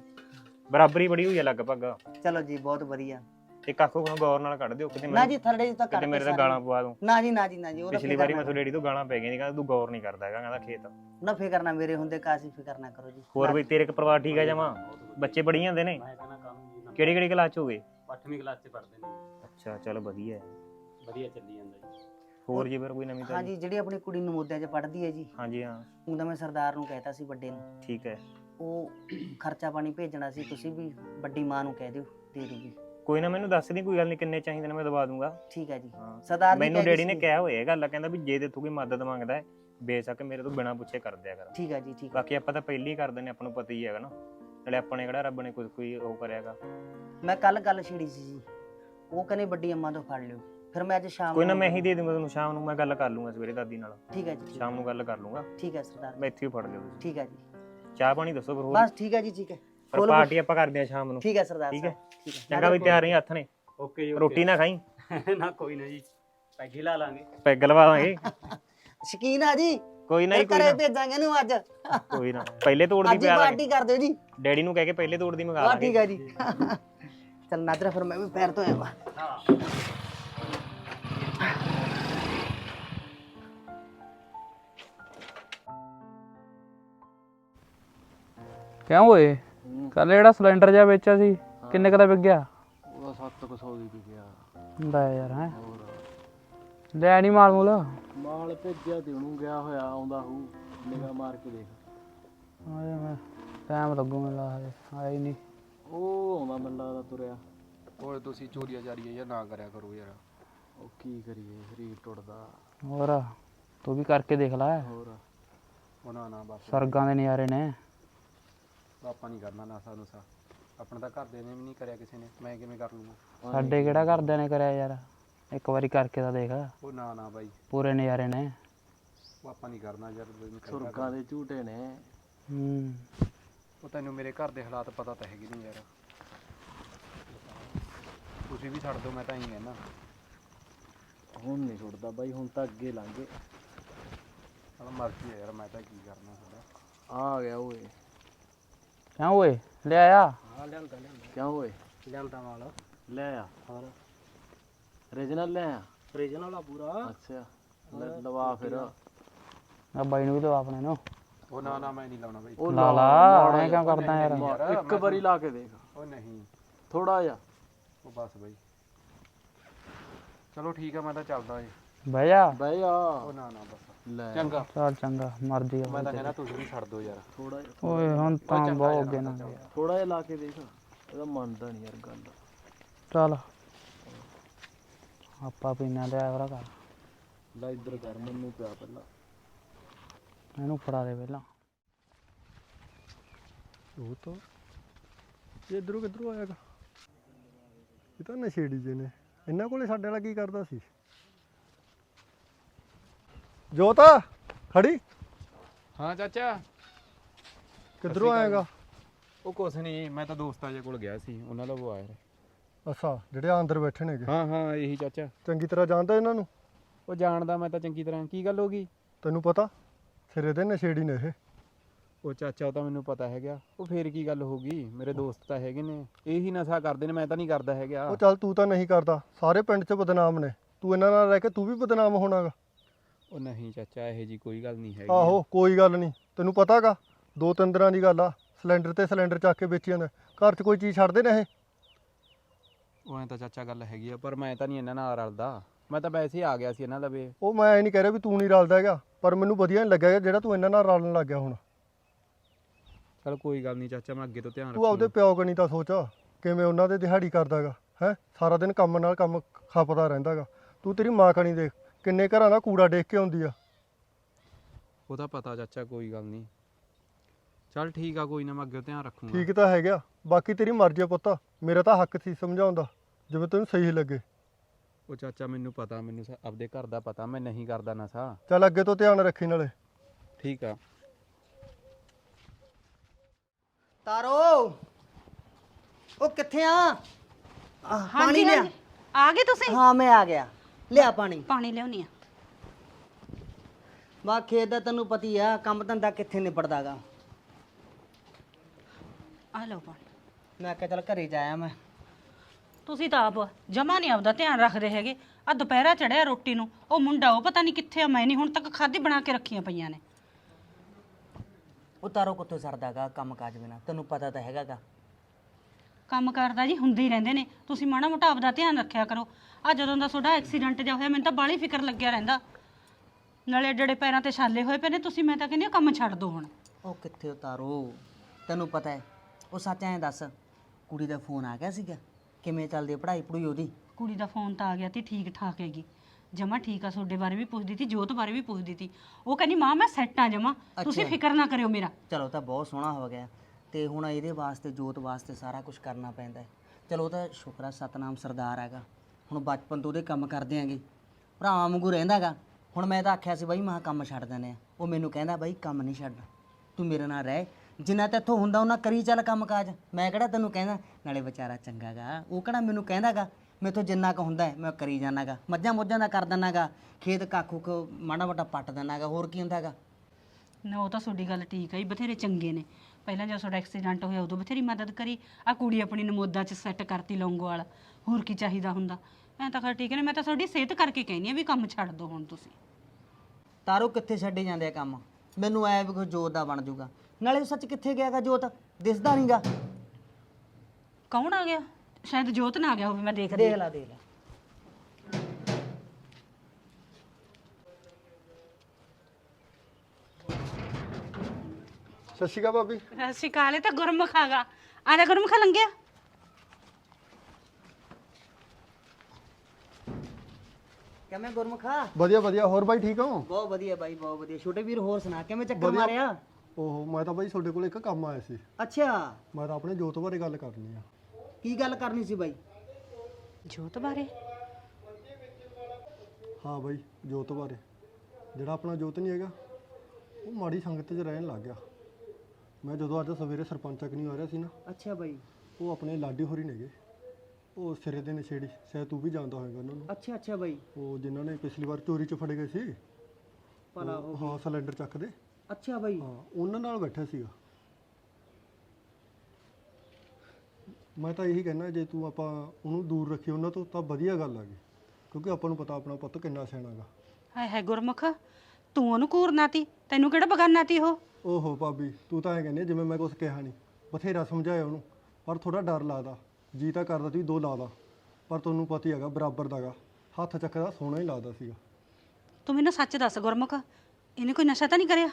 ਬਰਾਬਰੀ ਬੜੀ ਹੋਈ ਹੈ ਲਗਭਗ। ਚਲੋ ਜੀ ਬਹੁਤ ਵਧੀਆ। ਤੇ ਕਾਕੂ ਨੂੰ ਗੌਰ ਨਾਲ ਕੱਢ ਦਿਓ ਕਿਤੇ ਨਾ ਜੀ ਥਰਡੇ ਜੀ ਤਾਂ ਕਿਤੇ ਮੇਰੇ ਤਾਂ ਗਾਲਾਂ ਪਵਾ ਦੂੰ। ਨਾ ਜੀ ਨਾ ਜੀ ਨਾ ਜੀ ਉਹਦਾ ਪਿਛਲੀ ਵਾਰੀ ਮੈਂ ਤੁਹਾਡੇ ਡੈਡੀ ਤੋਂ ਗਾਲਾਂ ਪੈ ਗਈਆਂ ਸੀ ਕਹਿੰਦਾ ਤੂੰ ਗੌਰ ਨਹੀਂ ਕਰਦਾ ਹੈਗਾ ਕਹਿੰਦਾ ਖੇਤ। ਨਾ ਫਿਕਰ ਨਾ ਮੇਰੇ ਹੁੰਦੇ ਕਾਸੀ ਫਿਕਰ ਨਾ ਕਰੋ ਜੀ। ਹੋਰ ਵੀ ਤੇਰੇ ਇੱਕ ਪਰਿਵਾਰ ਠੀਕ ਹੈ ਜਮਾ? ਬੱਚੇ ਪੜ੍ਹੀ ਜਾਂਦੇ ਨੇ? ਕਿਹੜੀ ਕਿਹੜੀ ਕਲਾਸ ਚ ਹੋ ਗਏ? 8ਵੀਂ ਕਲਾਸ ਚ ਪੜ੍ਹਦੇ ਨੇ। ਅੱਛਾ ਚਲ ਵਧੀਆ। ਹੈ ਵਧੀਆ ਚੱਲੀ ਜਾਂਦਾ ਜੀ। ਹੋਰ ਜੀ ਫਿਰ ਕੋਈ ਨਵੀਂ ਤਾਂ ਹਾਂਜੀ ਜਿਹੜੀ ਆਪਣੀ ਕੁੜੀ ਨਮੋਦਿਆਂ 'ਚ ਪੜ੍ਹਦੀ ਹੈ ਜੀ। ਹਾਂਜੀ ਹਾਂ। ਉਹਦਾ ਮੈਂ ਸਰਦਾਰ ਨੂੰ ਕਹਿਤਾ ਸੀ ਵੱਡੇ ਨੂੰ। ਠੀਕ ਹੈ। ਉਹ ਖਰਚਾ ਪਾਣੀ ਭੇਜਣਾ ਸੀ ਤੁਸੀਂ ਵੀ ਵੱਡੀ ਮਾਂ ਨੂੰ ਕਹਿ ਦਿਓ ਦੇ ਦੂਗੀ। ਕੋਈ ਨਾ ਮੈਨੂੰ ਦੱਸ ਦੀ ਕੋਈ ਗੱਲ ਨਹੀਂ ਕਿੰਨੇ ਚਾਹੀਦੇ ਨੇ ਮੈਂ ਦਵਾ ਦੂੰਗਾ। ਠੀਕ ਹੈ ਜੀ। ਹਾਂ ਸਰਦਾਰ ਜੀ ਮੈਨੂੰ ਕਹਿ ਡੈਡੀ ਨੇ ਸੀ। ਕਿਹਾ ਹੋਇਆ ਇਹ ਗੱਲ ਕਹਿੰਦਾ ਵੀ ਜੇ ਤੇ ਤੂੰ ਕੋਈ ਮਦਦ ਮੰਗਦਾ ਹੈ ਬੇਸ਼ੱਕ ਮੇਰੇ ਤੋਂ ਬਿਨਾਂ ਪੁੱਛੇ ਕਰ ਦਿਆ ਕਰ। ਠੀਕ ਹੈ ਜੀ ਠੀਕ ਹੈ। ਬਾਕੀ ਆਪਾਂ ਤਾਂ ਪਹਿਲੀ ਕਰਦੇ ਨੇ ਆਪਾਂ ਨੂੰ ਪਤਾ ਹੀ ਹੈਗਾ ਨਾ। ਨਾਲੇ ਆਪਣੇ ਕਿਹੜਾ ਰੱਬ ਨੇ ਕੋਈ ਕੋਈ ਉਹ ਕਰਿਆਗਾ ਮੈਂ ਕੱਲ ਗੱਲ ਛੇੜੀ ਸੀ ਜੀ। ਉਹ ਕਹਿੰਦੇ ਵੱਡੀ ਅੰਮਾ ਤੋਂ ਫੜ ਲਿਓ। ਫਿਰ ਮੈਂ ਅੱਜ ਸ਼ਾਮ ਕੋਈ ਨਾ ਨੂੰ- ਮੈਂ ਹੀ ਦੇ ਦੂੰਗਾ ਤੁਹਾਨੂੰ ਸ਼ਾਮ ਨੂੰ ਮੈਂ ਗੱਲ ਕਰ ਲੂੰਗਾ ਸਵੇਰੇ ਦਾਦੀ ਨਾਲ। ਠੀਕ ਹੈ ਜੀ ਸ਼ਾਮ ਨੂੰ ਗੱਲ ਕਰ ਲੂੰਗਾ। ਠੀਕ ਹੈ ਸਰਦਾਰ ਮੈਂ ਇੱਥੇ ਹੀ ਫੜ ਲਿਓ। ਤੁਸੀਂ ਠੀਕ ਹੈ ਜੀ। ਚਾਹ ਪਾਣੀ ਦੱਸੋ ਫਿਰ ਹੋਰ? ਬਸ ਠੀਕ ਹੈ ਜੀ ਠੀਕ ਹੈ। ਪਰ। ਪਾਰਟੀ ਆਪਾਂ ਕਰਦੇ ਆ ਸ਼ਾਮ ਨੂੰ। ਠੀਕ ਹੈ ਸਰਦਾਰ ਠੀਕ ਸਾਹਿਬ ਹੈ। ਠੀਕ ਚੰਗਾ ਵੀ ਤਿਆਰ ਰਹੀ ਹੱਥ ਨੇ। ਓਕੇ ਜੀ ਰੋਟੀ ਨਾ ਖਾਈ। ਨਾ ਕੋਈ ਨਾ ਜੀ ਪੈਗੀ ਲਾ ਲਾਂਗੇ। ਪੈਗ ਲਵਾ ਦਾਂਗੇ। ਸ਼ਕੀਨ ਆ ਜੀ। ਕੋਈ ਨਾ ਫਿਰ ਕੋਈ ਘਰੇ ਨਾ। ਭੇਜਾਂਗੇ ਇਹਨੂੰ ਅੱਜ। ਕੋਈ ਨਾ। ਪਹਿਲੇ ਤੋੜ ਦੀ ਅੱਜ ਹੀ ਪਿਆ ਪਾਰਟੀ ਕਰ ਦਿਓ ਜੀ। ਡੈਡੀ ਨੂੰ ਕਹਿ ਕੇ ਪਹਿਲੇ ਤੋੜ ਦੀ ਮੰਗਾ ਵਾਹ ਠੀਕ ਲਾਂਗੇ ਹੈ ਜੀ। ਚੱਲ ਨਾਦਰਾ ਫਿਰ ਮੈਂ ਵੀ ਪੈਰ ਤੋਂ ਆਵਾਂ ਕਿਉਂ ਓਏ? ਕੱਲ ਜਿਹੜਾ ਸਿਲੰਡਰ ਜਿਹਾ ਵੇਚਿਆ ਸੀ ਕਿੰਨੇ ਕੁ ਦਾ ਵਿਕ ਗਿਆ? ਉਹਦਾ 700 ਦੀ ਵਿਕਿਆ ਲੈ ਯਾਰ ਹੈ। ਲੈ ਨਹੀਂ ਮਾਲ ਮੂਲ। ਮਾਲ ਭੇਜਿਆ ਤੇ ਉਹਨੂੰ ਗਿਆ ਹੋਇਆ ਆਉਂਦਾ ਹੂ ਨਿਗਾ ਮਾਰ ਕੇ ਦੇਖ। ਆਇਆ ਮੈਂ ਟਾਈਮ ਲੱਗੂ ਮੈਨੂੰ ਲੱਗਦਾ ਆਇਆ ਹੀ ਨਹੀਂ ਉਹ ਆਉਂਦਾ ਮੈਨੂੰ ਲੱਗਦਾ ਤੁਰਿਆ। ਓਏ ਤੁਸੀਂ ਚੋਰੀਆਂ ਜਾਰੀਆਂ ਜਾਂ ਨਾ ਕਰਿਆ ਕਰੋ ਯਾਰ। ਉਹ ਕੀ ਕਰੀਏ ਸਰੀਰ ਟੁੱਟਦਾ। ਹੋਰ ਤੂੰ ਵੀ ਕਰਕੇ ਦੇਖ ਲੈ। ਹੋਰ। ਉਹ ਨਾ ਨਾ ਬਸ। ਸਰਗਾਂ ਦੇ ਨਜ਼ਾਰੇ ਨੇ। ਆਪਾਂ ਨਹੀਂ ਕਰਨਾ ਨਾ ਸਾਨੂੰ ਸਾ। ਆਪਣਾ ਤਾਂ ਘਰ ਦੇ ਨੇ ਵੀ ਨਹੀਂ ਕਰਿਆ ਕਿਸੇ ਨੇ। ਮੈਂ ਕਿਵੇਂ ਕਰ ਲੂੰਗਾ? ਸਾਡੇ ਕਿਹੜਾ ਘਰਦਿਆਂ ਨੇ ਕਰਿਆ ਯਾਰ? ਇੱਕ ਵਾਰੀ ਕਰਕੇ ਤਾਂ ਦੇਖ। ਉਹ ਨਾ ਨਾ ਬਾਈ। ਪੂਰੇ ਨਜ਼ਾਰੇ ਨੇ। ਉਹ ਆਪਾਂ ਨਹੀਂ ਕਰਨਾ ਯਾਰ ਸੁਰਗਾਂ ਦੇ ਝੂਟੇ ਨੇ। ਹੂੰ। ਉਹ ਤੈਨੂੰ ਮੇਰੇ ਘਰ ਦੇ ਹਾਲਾਤ ਪਤਾ ਤਾਂ ਹੈਗੇ ਨਹੀਂ ਯਾਰ। ਤੁਸੀਂ ਵੀ ਛੱਡ ਦਿਓ ਮੈਂ ਤਾਂ ਹੀ ਕਹਿਣਾ ਹੁਣ ਨਹੀਂ ਛੁੱਟਦਾ ਬਾਈ ਹੁਣ ਤਾਂ ਅੱਗੇ ਲੰਘ ਮਰਜ਼ੀ ਹੈ ਯਾਰ ਮੈਂ ਤਾਂ ਕੀ ਕਰਨਾ ਆ ਗਿਆ ਓਏ। ਕਿਉਂ ਓਏ? ਲੈ ਆ ਹਾਂ ਲਿਆਂਦਾ ਲਿਆਂਦਾ। ਕਿਉਂ ਓਏ? ਲਿਆਂਦਾ ਵਾਲਾ ਲੈ ਆ। ਹੋਰ? ਰੀਜਨਲ ਲੈ ਆ। ਰੀਜਨਲ ਆ ਪੂਰਾ। ਅੱਛਾ। ਲਵਾ ਫਿਰ। ਆ। ਬਾਈ ਨੂੰ ਵੀ ਦਵਾ ਆਪਣੇ ਨੂੰ। ਉਹ ਨਾ ਨਾ ਮੈਂ ਨਹੀਂ ਲਾਉਣਾ ਬਾਈ। ਲਾ। ਲਾ ਐਂ ਕਿਉਂ ਕਰਦਾ ਯਾਰ? ਇੱਕ ਵਾਰੀ ਲਾ ਕੇ ਦੇਖ। ਉਹ ਨਹੀਂ। ਥੋੜਾ ਜਿਹਾ। ਉਹ ਬਸ ਬਾਈ। ਚਲੋ ਠੀਕ ਆ ਮੈਂ ਤਾਂ ਚੱਲਦਾ ਏ ਬਹਿ ਜਾ। ਬਹਿ ਜਾ। ਉਹ ਨਾ ਨਾ ਬਸ। ਲੈ। ਚੰਗਾ। ਚੱਲ ਚੰਗਾ ਮਰਜ਼ੀ ਆ। ਮੈਂ ਤਾਂ ਕਹਿੰਦਾ ਤੁਸੀਂ ਵੀ ਛੱਡ ਦਿਓ ਯਾਰ। ਥੋੜਾ ਜਿਹਾ ਓਏ ਹੁਣ ਤਾਂ ਬਹੁਤ ਅੱਗੇ ਨਾ ਗਿਆ ਥੋੜਾ ਜਿਹਾ ਲਾ ਕੇ ਦੇਖ ਇਹਦਾ ਮੰਨਦਾ ਨਹੀਂ ਯਾਰ ਗੱਲ। ਚੱਲ। ਆਪਾਂ ਪੀਣਾ ਲਿਆ ਵਰਾ ਕਰ ਲੈ ਇੱਧਰ ਕਰ ਮੈਨੂੰ ਪਿਆ ਪਹਿਲਾਂ। ਇਹਨੂੰ ਫੜਾ ਦੇ ਪਹਿਲਾਂ। ਉਹ ਤਾਂ ਇਹ ਇਧਰੋਂ ਕਿੱਧਰੋਂ ਆਇਆਗਾ ਇਹ ਤਾਂ ਨਸ਼ੇੜੀ ਜੇ ਨੇ। ਇਹਨਾਂ ਕੋਲੇ ਸਾਡੇ ਵਾਲਾ ਕੀ ਕਰਦਾ ਸੀ? ਜੋਤ ਖੜੀ? ਹਾਂ ਚਾਚਾ। ਕਿੱਧਰੋਂ ਆਏਗਾ? ਉਹ ਕੁਛ ਨਹੀਂ ਮੈਂ ਤਾਂ ਦੋਸਤਾਂ ਜੇ ਕੋਲ ਗਿਆ ਸੀ ਉਹਨਾਂ ਦਾ ਉਹ ਆਇਆ ਅੱਛਾ ਜਿਹੜੇ ਆ ਅੰਦਰ ਬੈਠੇ ਨੇਗੇ। ਹਾਂ ਹਾਂ ਇਹੀ ਚਾਚਾ। ਚੰਗੀ ਤਰ੍ਹਾਂ ਜਾਣਦਾ ਇਹਨਾਂ ਨੂੰ? ਉਹ ਜਾਣਦਾ ਮੈਂ ਤਾਂ ਚੰਗੀ ਤਰ੍ਹਾਂ। ਕੀ ਗੱਲ ਹੋ ਗਈ? ਤੈਨੂੰ ਪਤਾ? ਸਿਰੇ ਦੇ ਨਸ਼ੇੜੀ ਨੇ ਇਹ। ਉਹ ਚਾਚਾ ਉਹ ਤਾਂ ਮੈਨੂੰ ਪਤਾ ਹੈਗਾ। ਉਹ ਫੇਰ ਕੀ ਗੱਲ ਹੋ ਗਈ? ਮੇਰੇ ਦੋਸਤ ਤਾਂ ਹੈਗੇ ਨੇ। ਇਹੀ ਨਸ਼ਾ ਕਰਦੇ ਨੇ ਮੈਂ ਤਾਂ ਨਹੀਂ ਕਰਦਾ ਹੈਗਾ। ਉਹ ਚੱਲ ਤੂੰ ਤਾਂ ਨਹੀਂ ਕਰਦਾ। ਸਾਰੇ ਪਿੰਡ 'ਚ ਬਦਨਾਮ ਨੇ। ਤੂੰ ਇਹਨਾਂ ਨਾਲ ਰਹਿ ਕੇ ਤੂੰ ਵੀ ਬਦਨਾਮ ਹੋਣਾਗਾ। ਉਹ ਨਹੀਂ ਚਾਚਾ ਇਹੋ ਜੀ ਕੋਈ ਗੱਲ ਨਹੀਂ ਹੈਗੀ। ਆਹੋ ਕੋਈ ਗੱਲ ਨਹੀਂ। ਤੈਨੂੰ ਪਤਾਗਾ ਦੋ ਤਿੰਨ ਦਿਨਾਂ ਦੀ ਗੱਲ ਆ। ਸਿਲੰਡਰ ਤੇ ਸਿਲੰਡਰ ਚੱਕ ਕੇ ਵੇਚੀ ਜਾਂਦਾ। ਘਰ 'ਚ ਕੋਈ ਚੀਜ਼ ਛੱਡਦੇ ਨੇ ਇਹ? ਉਹ ਐਂ ਤਾਂ ਚਾਚਾ ਗੱਲ ਹੈਗੀ ਆ ਪਰ ਮੈਂ ਤਾਂ ਨਹੀਂ ਇਹਨਾਂ ਨਾਲ ਰਲਦਾ। ਮੈਂ ਤਾਂ ਵੈਸੇ ਹੀ ਆ ਗਿਆ ਸੀ ਇਹਨਾਂ ਲਵੇ ਉਹ ਮੈਂ ਇਹ ਨਹੀਂ ਕਹਿ ਰਿਹਾ ਵੀ ਤੂੰ ਨਹੀਂ ਰਲਦਾ ਹੈਗਾ ਪਰ ਮੈਨੂੰ ਵਧੀਆ ਨਹੀਂ ਲੱਗਿਆ ਜਿਹੜਾ ਤੂੰ ਇਹਨਾਂ ਨਾਲ ਰਲਣ ਲੱਗ ਗਿਆ ਹੁਣ। ਚਲ ਕੋਈ ਗੱਲ ਨਹੀਂ ਚਾਚਾ ਮੈਂ ਅੱਗੇ ਤੋਂ ਧਿਆਨ ਤੂੰ ਆਪਦੇ ਪਿਓ ਕਣੀ ਤਾਂ ਸੋਚ ਕਿਵੇਂ ਉਹਨਾਂ ਦੇ ਦਿਹਾੜੀ ਕਰਦਾਗਾ ਹੈ? ਸਾਰਾ ਦਿਨ ਕੰਮ ਨਾਲ ਕੰਮ ਖਪਦਾ ਰਹਿੰਦਾਗਾ। ਤੂੰ ਤੇਰੀ ਮਾਂ ਕਣੀ ਦੇਖ ਕਿੰਨੇ ਘਰਾਂ ਦਾ ਕੂੜਾ ਦੇਖ ਕੇ ਆਉਂਦੀ ਆ। ਉਹਦਾ ਪਤਾ ਚਾਚਾ ਕੋਈ ਗੱਲ ਨਹੀਂ। ਚਲ ਠੀਕ ਆ ਕੋਈ ਨਾ ਮੈਂ ਅੱਗੇ ਧਿਆਨ ਰੱਖੂੰਗਾ। ਠੀਕ ਤਾਂ ਹੈਗਾ ਬਾਕੀ ਤੇਰੀ ਮਰਜ਼ੀ ਆ ਪੁੱਤ ਮੇਰਾ ਤਾਂ ਹੱਕ ਸੀ ਸਮਝਾਉਣ ਦਾ ਜਿਵੇਂ ਤੈਨੂੰ ਸਹੀ ਲੱਗੇ। ਉਹ ਚਾਚਾ ਮੈਨੂੰ ਪਤਾ ਮੈਨੂੰ ਸ- ਆਪਦੇ ਘਰ ਦਾ ਪਤਾ ਮੈਂ ਨਹੀਂ ਕਰਦਾ ਨਸ਼ਾ। ਚੱਲ ਅੱਗੇ ਤੋਂ ਧਿਆਨ ਰੱਖੀ ਨਾਲੇ। ਠੀਕ ਆ। ਤਾਰੋ ਉਹ ਕਿੱਥੇ ਆ? ਆਹ, ਪਾਣੀ ਹਾਂਜੀ ਲਿਆ। ਹਾਂਜੀ। ਆ ਗਏ ਤੁਸੀਂ? ਹਾਂ ਮੈਂ ਆ ਗਿਆ। ਲਿਆ ਪਾਣੀ। ਪਾਣੀ ਲਿਆਉਣੀ ਆ। ਬਾ ਖੇਤ ਦਾ ਤੈਨੂੰ ਪਤੀ ਆ ਕੰਮ ਧੰਦਾ ਕਿੱਥੇ ਨਿਬੜਦਾਗਾ ਆ ਲਓ ਪਾਣੀ। ਮੈਂ ਕਿਹਾ ਚੱਲ ਘਰੇ ਜਾਇਆ ਮੈਂ। ਤੁਸੀਂ ਤਾਂ ਆਪ ਜਮਾ ਨਹੀਂ ਆਪਦਾ ਧਿਆਨ ਰੱਖਦੇ ਹੈਗੇ। ਆ ਦੁਪਹਿਰਾ ਚੜਿਆ ਰੋਟੀ ਨੂੰ ਉਹ ਮੁੰਡਾ ਉਹ ਪਤਾ ਨਹੀਂ ਕਿੱਥੇ ਆ ਮੈਂ ਨਹੀਂ ਹੁਣ ਤੱਕ ਖਾਦੀ ਬਣਾ ਕੇ ਰੱਖੀਆਂ ਪਈਆਂ ਨੇ। ਉਹ ਤਾਰੋ ਕਿੱਥੋਂ ਸਰਦਾਗਾ ਕੰਮ ਕਾਜ ਬਿਨਾ ਤੈਨੂੰ ਪਤਾ ਤਾਂ ਹੈਗਾਗਾ ਕੰਮ ਕਰਦਾ ਜੀ ਹੁੰਦੇ ਹੀ ਰਹਿੰਦੇ ਨੇ। ਤੁਸੀਂ ਮਾੜਾ ਮੋਟਾ ਆਪਦਾ ਧਿਆਨ ਰੱਖਿਆ ਕਰੋ। ਆ ਜਦੋਂ ਦਾ ਤੁਹਾਡਾ ਐਕਸੀਡੈਂਟ ਜਾ ਹੋਇਆ ਮੈਨੂੰ ਤਾਂ ਬਾਲੀ ਫਿਕਰ ਲੱਗਿਆ ਰਹਿੰਦਾ। ਨਾਲੇ ਜਿਹੜੇ ਪੈਰਾਂ ਤੇ ਛਾਲੇ ਹੋਏ ਪਏ ਨੇ ਤੁਸੀਂ ਮੈਂ ਤਾਂ ਕਹਿੰਦੀ ਹਾਂ ਕੰਮ ਛੱਡ ਦਿਓ ਹੁਣ। ਉਹ ਕਿੱਥੇ ਉਤਾਰੋ? ਤੈਨੂੰ ਪਤਾ ਹੈ ਉਹ ਸੱਚ ਐਂ ਦੱਸ ਕੁੜੀ ਦਾ ਫੋਨ ਆ ਗਿਆ ਸੀਗਾ। ਕਿਵੇਂ ਚੱਲਦੀ ਹੈ ਪੜ੍ਹਾਈ ਪੜੂਈ ਉਹਦੀ? ਕੁੜੀ ਦਾ ਫੋਨ ਤਾਂ ਆ ਗਿਆ ਤੀ ਠੀਕ ਠਾਕ ਹੈਗੀ। ਜਮਾ ਠੀਕ ਆ ਤੁਹਾਡੇ ਬਾਰੇ ਵੀ ਪੁੱਛਦੀ ਤੀ ਜੋਤ ਬਾਰੇ ਵੀ ਪੁੱਛਦੀ ਤੀ। ਉਹ ਕਹਿੰਦੀ ਮਾਂ ਮੈਂ ਸੈੱਟ ਆ ਜਮਾ। ਤੁਸੀਂ ਫਿਕਰ ਨਾ ਕਰਿਓ ਮੇਰਾ। ਚਲੋ ਤਾਂ ਬਹੁਤ ਸੋਹਣਾ ਹੋ ਗਿਆ। ਤੇ ਹੁਣ ਇਹਦੇ ਵਾਸਤੇ, ਜੋਤ ਵਾਸਤੇ ਸਾਰਾ ਕੁਝ ਕਰਨਾ ਪੈਂਦਾ ਹੈ। ਚਲੋ ਉਹ ਤਾਂ ਸ਼ੁਕਰਾ ਆ, ਸਤਨਾਮ ਸਰਦਾਰ ਹੈਗਾ। ਹੁਣ ਬਚਪਨ ਤੋਂ ਉਹਦੇ ਕੰਮ ਕਰਦੇ ਆਂਗੇ ਭਰਾਵਾਂ ਵਾਂਗੂ ਰਹਿੰਦਾਗਾ ਹੁਣ ਮੈਂ ਤਾਂ ਆਖਿਆ ਸੀ, ਬਾਈ ਮਾਂ ਕੰਮ ਛੱਡ ਦਿੰਦੇ ਆ ਉਹ ਮੈਨੂੰ ਕਹਿੰਦਾ, ਬਾਈ ਕੰਮ ਨਹੀਂ ਛੱਡਣਾ। ਤੂੰ ਮੇਰੇ ਨਾਲ ਰਹਿ। ਜਿੰਨਾ ਤੇਥੋਂ ਹੁੰਦਾ ਉਹਨਾਂ ਕਰੀ ਚੱਲ ਕੰਮ ਕਾਜ ਮੈਂ ਕਿਹੜਾ ਤੈਨੂੰ ਕਹਿੰਦਾ, ਨਾਲੇ ਵਿਚਾਰਾ ਚੰਗਾਗਾ ਉਹ ਕਿਹੜਾ ਮੈਨੂੰ ਕਹਿੰਦਾਗਾ ਮੇਥੋਂ ਜਿੰਨਾ ਕੁ ਹੁੰਦਾ ਹੈ, ਮੈਂ ਕਰੀ ਜਾਣਾਗਾ ਮੱਝਾਂ ਮੁੱਝਾਂ ਦਾ ਕਰ ਦਿੰਨਾਗਾ ਖੇਤ ਕਾਖੂ ਕੋ ਮਾੜਾ ਮੋਟਾ ਪੱਟ ਦਿੰਨਾਗਾ ਹੋਰ ਕੀ ਹੁੰਦਾਗਾ ਨਾ, ਉਹ ਤਾਂ ਤੁਹਾਡੀ ਗੱਲ ਠੀਕ ਹੈ ਜੀ, ਬਥੇਰੇ ਚੰਗੇ ਨੇ। ਪਹਿਲਾਂ ਜਦੋਂ ਤੁਹਾਡਾ ਐਕਸੀਡੈਂਟ ਹੋਇਆ ਉਦੋਂ ਬਥੇਰੀ ਮਦਦ ਕਰੀ। ਆ ਕੁੜੀ ਆਪਣੀ ਨਮੋਦਾ 'ਚ ਸੈੱਟ ਕਰਤੀ ਲੌਂਗੋਵਾਲ। ਹੋਰ ਕੀ ਚਾਹੀਦਾ ਹੁੰਦਾ? ਐ ਤਾਂ ਖੈਰ ਠੀਕ ਨੇ ਮੈਂ ਤਾਂ ਤੁਹਾਡੀ ਸਿਹਤ ਕਰਕੇ ਕਹਿੰਦੀ ਆ ਵੀ ਕੰਮ ਛੱਡ ਦਿਓ ਹੁਣ ਤੁਸੀਂ। ਤਾਰੋ ਕਿੱਥੇ ਛੱਡੇ ਜਾਂਦੇ ਆ ਕੰਮ? ਮੈਨੂੰ ਐ ਵੀ ਕੋਈ ਜੋਤ ਦਾ ਬਣ ਜਾਊਗਾ। ਨਾਲੇ ਉਹ ਸੱਚ ਕਿੱਥੇ ਗਿਆਗਾ ਜੋਤ? ਦਿਸਦਾ ਨਹੀਂਗਾ ਕੌਣ ਆ ਗਿਆ? ਸ਼ਾਇਦ ਜੋਤ ਨਾ ਆ ਗਿਆ ਹੋਵੇ ਮੈਂ ਦੇਖਦੀ ਦੇਖ ਲੈ ਦੇਖ ਲੈ। ਸਤਿ ਸ਼੍ਰੀ ਅਕਾਲ ਭਾਬੀ। ਅਸੀਂ ਕਾਲੇ ਤਾਂ ਗੁਰਮੁਖ ਆਗਾ ਆਜਾ ਗੁਰਮੁਖ ਲੰਗਿਆ ਕਿਵੇਂ ਗੁਰਮੁਖਾ? ਵਧੀਆ ਵਧੀਆ। ਹੋਰ ਬਾਈ ਠੀਕ ਹੋ? ਬਹੁਤ ਵਧੀਆ ਬਾਈ ਬਹੁਤ ਵਧੀਆ। ਛੋਟੇ ਵੀਰ ਹੋਰ ਸੁਣਾ ਕਿਵੇਂ ਚੱਕਰ ਮਾਰਿਆ? ਓਹੋ ਮੈਂ ਤਾਂ ਬਾਈ ਤੁਹਾਡੇ ਕੋਲ ਇੱਕ ਕੰਮ ਆਇਆ ਸੀ। ਅੱਛਾ। ਮੈਂ ਤਾਂ ਆਪਣੇ ਜੋਤ ਬਾਰੇ ਗੱਲ ਕਰਨੀ ਆ। ਕੀ ਗੱਲ ਕਰਨੀ ਸੀ ਬਾਈ ਜੋਤ ਬਾਰੇ? ਹਾਂ ਬਾਈ ਜੋਤ ਬਾਰੇ। ਜਿਹੜਾ ਆਪਣਾ ਜੋਤ ਨਹੀਂ ਹੈਗਾ ਉਹ ਮਾੜੀ ਸੰਗਤ 'ਚ ਰਹਿਣ ਲੱਗ ਗਿਆ। ਮੈਂ ਜਦੋਂ ਅੱਜ ਸਵੇਰੇ ਸਰਪੰਚਕ ਨਹੀਂ ਆ ਰਿਹਾ ਸੀ ਨਾ ਅੱਛਾ ਬਾਈ। ਉਹ ਆਪਣੇ ਲਾਡੀ ਹੋਰੀ ਨੇਗੇ। ਉਹ ਸਿਰੇ ਦੇ ਨਸ਼ੇੜੀ ਸ਼ਾਇਦ ਤੂੰ ਵੀ ਜਾਣਦਾ ਹੋਵੇਗਾ ਉਹਨਾਂ ਨੂੰ। ਅੱਛਾ ਅੱਛਾ ਬਾਈ। ਉਹ ਜਿਨ੍ਹਾਂ ਨੇ ਪਿਛਲੀ ਵਾਰ ਚੋਰੀ 'ਚ ਫੜੇ ਗਏ ਸੀ ਭਲਾ ਉਹ- ਹਾਂ ਸਿਲੰਡਰ ਚੱਕਦੇ ਅੱਛਾ ਬਾਈ। ਹਾਂ ਉਹਨਾਂ ਨਾਲ ਬੈਠਾ ਸੀਗਾ। ਮੈਂ ਤਾਂ ਇਹੀ ਕਹਿਣਾ ਜੇ ਤੂੰ ਆਪਾਂ ਉਹਨੂੰ ਦੂਰ ਰੱਖੀ ਉਹਨਾਂ ਤੋਂ ਤਾਂ ਵਧੀਆ ਗੱਲ ਆ ਗਈ ਕਿਉਂਕਿ ਆਪਾਂ ਨੂੰ ਪਤਾ ਆਪਣਾ ਪੁੱਤ ਕਿੰਨਾ ਸਿਆਣਾਗਾ ਹਾਏ ਹਾਏ ਗੁਰਮੁਖ ਤੂੰ ਉਹਨੂੰ ਘੂਰਨਾ ਤੀ ਤੈਨੂੰ ਕਿਹੜਾ ਬਗਾਨਾ ਤੀ ਉਹ? ਓਹੋ ਭਾਬੀ ਤੂੰ ਤਾਂ ਐ ਕਹਿੰਦੀ ਜਿਵੇਂ ਮੈਂ ਕੁਝ ਕਿਹਾ ਨਹੀਂ ਬਥੇਰਾ ਸਮਝਾਇਆ ਉਹਨੂੰ ਪਰ ਥੋੜਾ ਡਰ ਲੱਗਦਾ। ਜੀ ਤਾਂ ਕਰਦਾ ਤੀ ਦੋ ਲਾਦਾ। ਪਰ ਤੁਹਾਨੂੰ ਪਤਾ ਹੀ ਹੈਗਾ ਬਰਾਬਰ ਦਾਗਾ ਹੱਥ ਚੱਕਦਾ ਸੋਹਣਾ ਹੀ ਲੱਗਦਾ ਸੀਗਾ। ਤੂੰ ਮੈਨੂੰ ਸੱਚ ਦੱਸ ਗੁਰਮੁਖ ਇਹਨੇ ਕੋਈ ਨਸ਼ਾ ਤਾਂ ਨਹੀਂ ਕਰਿਆ?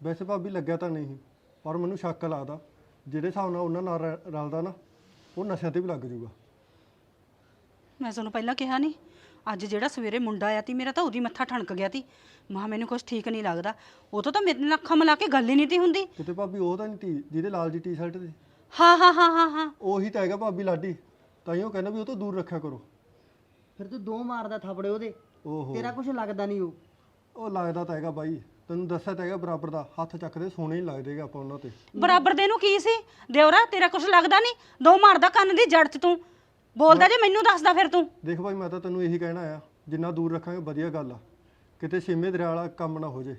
ਵੈਸੇ ਭਾਬੀ ਲੱਗਿਆ ਤਾਂ ਨਹੀਂ ਪਰ ਮੈਨੂੰ ਸ਼ੱਕ ਲੱਗਦਾ ਜਿਹੜੇ ਹਿਸਾਬ ਨਾਲ ਉਹਨਾਂ ਨਾਲ ਰ- ਰਲਦਾ ਨਾ ਉਹ ਨਸ਼ਿਆਂ ਤੇ ਵੀ ਲੱਗ ਜਾਊਗਾ ਮੈਂ ਤੁਹਾਨੂੰ ਪਹਿਲਾਂ ਕਿਹਾ ਨਹੀਂ ਅੱਜ ਜਿਹੜਾ ਸਵੇਰੇ ਮੁੰਡਾ ਆਇਆ ਤੀ ਮੇਰਾ ਤਾਂ ਉਹਦੀ ਮੱਥਾ ਠਣਕ ਗਿਆ ਤੀ। ਮਾਂ ਮੈਨੂੰ ਕੁਝ ਠੀਕ ਨਹੀਂ ਲੱਗਦਾ। ਉਹ ਤੋਂ ਤਾਂ ਮੇਰੇ ਨਾਲ ਅੱਖਾਂ ਮਿਲਾ ਕੇ ਗੱਲ ਹੀ ਨਹੀਂ ਤੀ ਹੁੰਦੀ। ਕਿਤੇ ਭਾਬੀ ਉਹ ਤਾਂ ਨਹੀਂ ਤੀ ਜਿਹਦੇ ਲਾਲ ਜੀ ਟੀ-ਸ਼ਰਟ ਸੀ ਹਾਂ ਹਾਂ ਹਾਂ ਹਾਂ ਹਾਂ। ਉਹੀ ਤਾਂ ਹੈਗਾ ਭਾਬੀ ਲਾਡੀ। ਤਾਂ ਹੀ ਉਹ ਕਹਿੰਦਾ ਵੀ ਉਹ ਤੋਂ ਦੂਰ ਰੱਖਿਆ ਕਰੋ। ਫਿਰ ਤੂੰ ਦੋ ਮਾਰਦਾ ਥਾਪੜੇ ਉਹਦੇ। ਓਹੋ। ਤੇਰਾ ਕੁਝ ਲੱਗਦਾ ਨਹੀਂ ਉਹ। ਉਹ ਲੱਗਦਾ ਤਾਂ ਹੈਗਾ ਬਾਈ। ਤੈਨੂੰ ਦੱਸਿਆ ਤਾਂ ਹੈਗਾ ਬਰਾਬਰ ਦਾ। ਹੱਥ ਚੱਕਦੇ ਸੋਹਣੇ ਹੀ ਲੱਗਦੇਗਾ ਆਪਾਂ ਉਹਨਾਂ ਤੇ। ਬਰਾਬਰ ਦੇ ਨੂੰ ਕੀ ਸੀ? ਦਿਉਰਾ ਤੇਰਾ ਕੁਝ ਲੱਗਦਾ ਨਹੀਂ? ਦੋ ਮਾਰਦਾ ਕੰਨ ਦੀ ਜੜ 'ਚ ਤੂੰ। ਬੋਲਦਾ ਜੇ ਮੈਨੂੰ ਦੱਸਦਾ ਫਿਰ ਤੂੰ। ਦੇਖ ਭਾਈ ਮੈਂ ਤਾਂ ਤੈਨੂੰ ਇਹੀ ਕਹਿਣਾ ਆ ਜਿੰਨਾ ਦੂਰ ਰੱਖਾਂਗੇ ਵਧੀਆ ਗੱਲ ਆ। ਕਿਤੇ ਛੇਵੇਂ ਦਰਿਆ ਵਾਲਾ ਕੰਮ ਨਾ ਹੋ ਜੇ।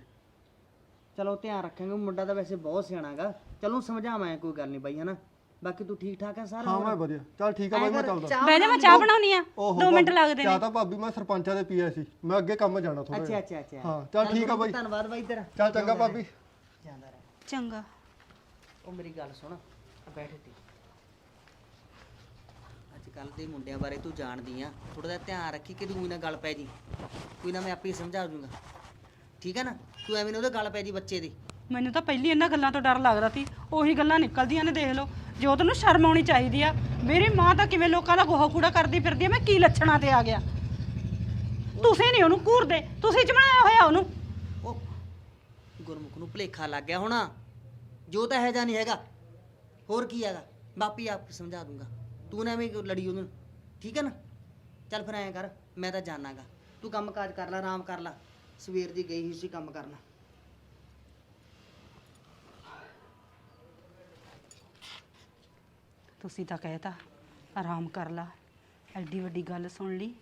ਚਲੋ ਧਿਆਨ ਰੱਖਾਂਗੇ ਮੁੰਡਾ ਤਾਂ ਵੈਸੇ ਬਹੁਤ ਸਿਆਣਾਗਾ ਚਲੋ ਸਮਝਾਵਾਂ ਕੋਈ ਗੱਲ ਨਹੀਂ ਬਾਈ ਹਨਾ? ਬਾਕੀ ਤੂੰ ਠੀਕ ਠਾਕ ਆ ਸਾਰਾ? ਹਾਂ ਮੈਂ ਵਧੀਆ। ਚੱਲ ਠੀਕ ਆ ਬਾਈ ਮੈਂ ਚੱਲਦਾ। ਬਹਿ ਜਾ ਮੈਂ ਚਾਹ ਬਣਾਉਣੀ ਆ। ਓਹੋ 2 ਮਿੰਟ ਲੱਗਦੇ ਨੇ। ਚਾਹ ਤਾਂ ਭਾਬੀ ਮੈਂ ਸਰਪੰਚਾਂ ਦੇ ਪੀਆ ਸੀ। ਮੈਂ ਅੱਗੇ ਕੰਮ ਜਾਣਾ ਥੋੜਾ ਅੱਛਾ ਅੱਛਾ ਅੱਛਾ। ਹਾਂ ਚੱਲ ਠੀਕ ਆ ਬਾਈ। ਧੰਨਵਾਦ ਬਾਈ ਤੇਰਾ। ਚੱਲ ਚੰਗਾ ਭਾਬੀ। ਜਾਂਦਾ ਰਹਿ। ਚੰਗਾ। ਉਹ ਮੇਰੀ ਗੱਲ ਸੁਣ ਬੈਠ ਅੱਜ ਕੱਲ ਦੇ ਮੁੰਡਿਆਂ ਬਾਰੇ ਤੂੰ ਜਾਣਦੀ ਆ। ਥੋੜਾ ਜਿਹਾ ਧਿਆਨ ਰੱਖੀ ਕਿ ਤੂੰ ਨਾ ਗੱਲ ਪੈ ਜੀ। ਕੋਈ ਨਾ ਮੈਂ ਆਪੇ ਹੀ ਸਮਝਾ ਦੂੰਗਾ। ਠੀਕ ਹੈ ਨਾ? ਤੂੰ ਐਵੇਂ ਨਾ ਉਹਦੇ ਗੱਲ ਪੈ ਜੀ ਬੱਚੇ ਦੀ। ਮੈਨੂੰ ਤਾਂ ਪਹਿਲੀ ਇਹਨਾਂ ਗੱਲਾਂ ਤੋਂ ਡਰ ਲੱਗਦਾ ਸੀ। ਉਹੀ ਗੱਲਾਂ ਨਿਕਲਦੀਆਂ ਨੇ ਦੇਖ ਲਓ। ਜੋ ਤੈਨੂੰ ਸ਼ਰਮ ਆਉਣੀ ਚਾਹੀਦੀ ਆ ਮੇਰੀ ਮਾਂ ਤਾਂ ਕਿਵੇਂ ਲੋਕਾਂ ਦਾ ਗੋਹਾ ਕੂੜਾ ਕਰਦੀ ਫਿਰਦੀ ਆ ਮੈਂ ਕੀ ਲੱਛਣਾਂ ਤੇ ਆ ਗਿਆ? ਤੁਸੀਂ ਨਹੀਂ ਉਹਨੂੰ ਘੂਰਦੇ ਤੁਸੀਂ ਚ ਬਣਾਇਆ ਹੋਇਆ ਉਹਨੂੰ। ਉਹ ਗੁਰਮੁਖ ਨੂੰ ਭੁਲੇਖਾ ਲੱਗ ਗਿਆ ਹੋਣਾ। ਜੋ ਤਾਂ ਹੈ ਜਾਂ ਨਹੀਂ ਹੈਗਾ। ਹੋਰ ਕੀ ਹੈਗਾ? ਬਾਪੀ ਆਪ ਸਮਝਾ ਦੂੰਗਾ। ਤੂੰ ਨਾ ਐਵੇਂ ਲੜੀ ਉਹਨੂੰ, ਠੀਕ ਹੈ ਨਾ? ਚੱਲ ਫਿਰ ਐਂ ਕਰ, ਮੈਂ ਤਾਂ ਜਾਣਾਗਾ। ਤੂੰ ਕੰਮ ਕਾਜ ਕਰ ਲੈ, ਆਰਾਮ ਕਰ ਲੈ। ਸਵੇਰ ਦੀ ਗਈ ਸੀ ਕੰਮ ਕਰਨਾ। ਤੁਸੀਂ ਤਾਂ ਕਹਿਤਾ, ਆਰਾਮ ਕਰ ਲਾ। ਐਡੀ ਵੱਡੀ ਗੱਲ ਸੁਣ ਲਈ।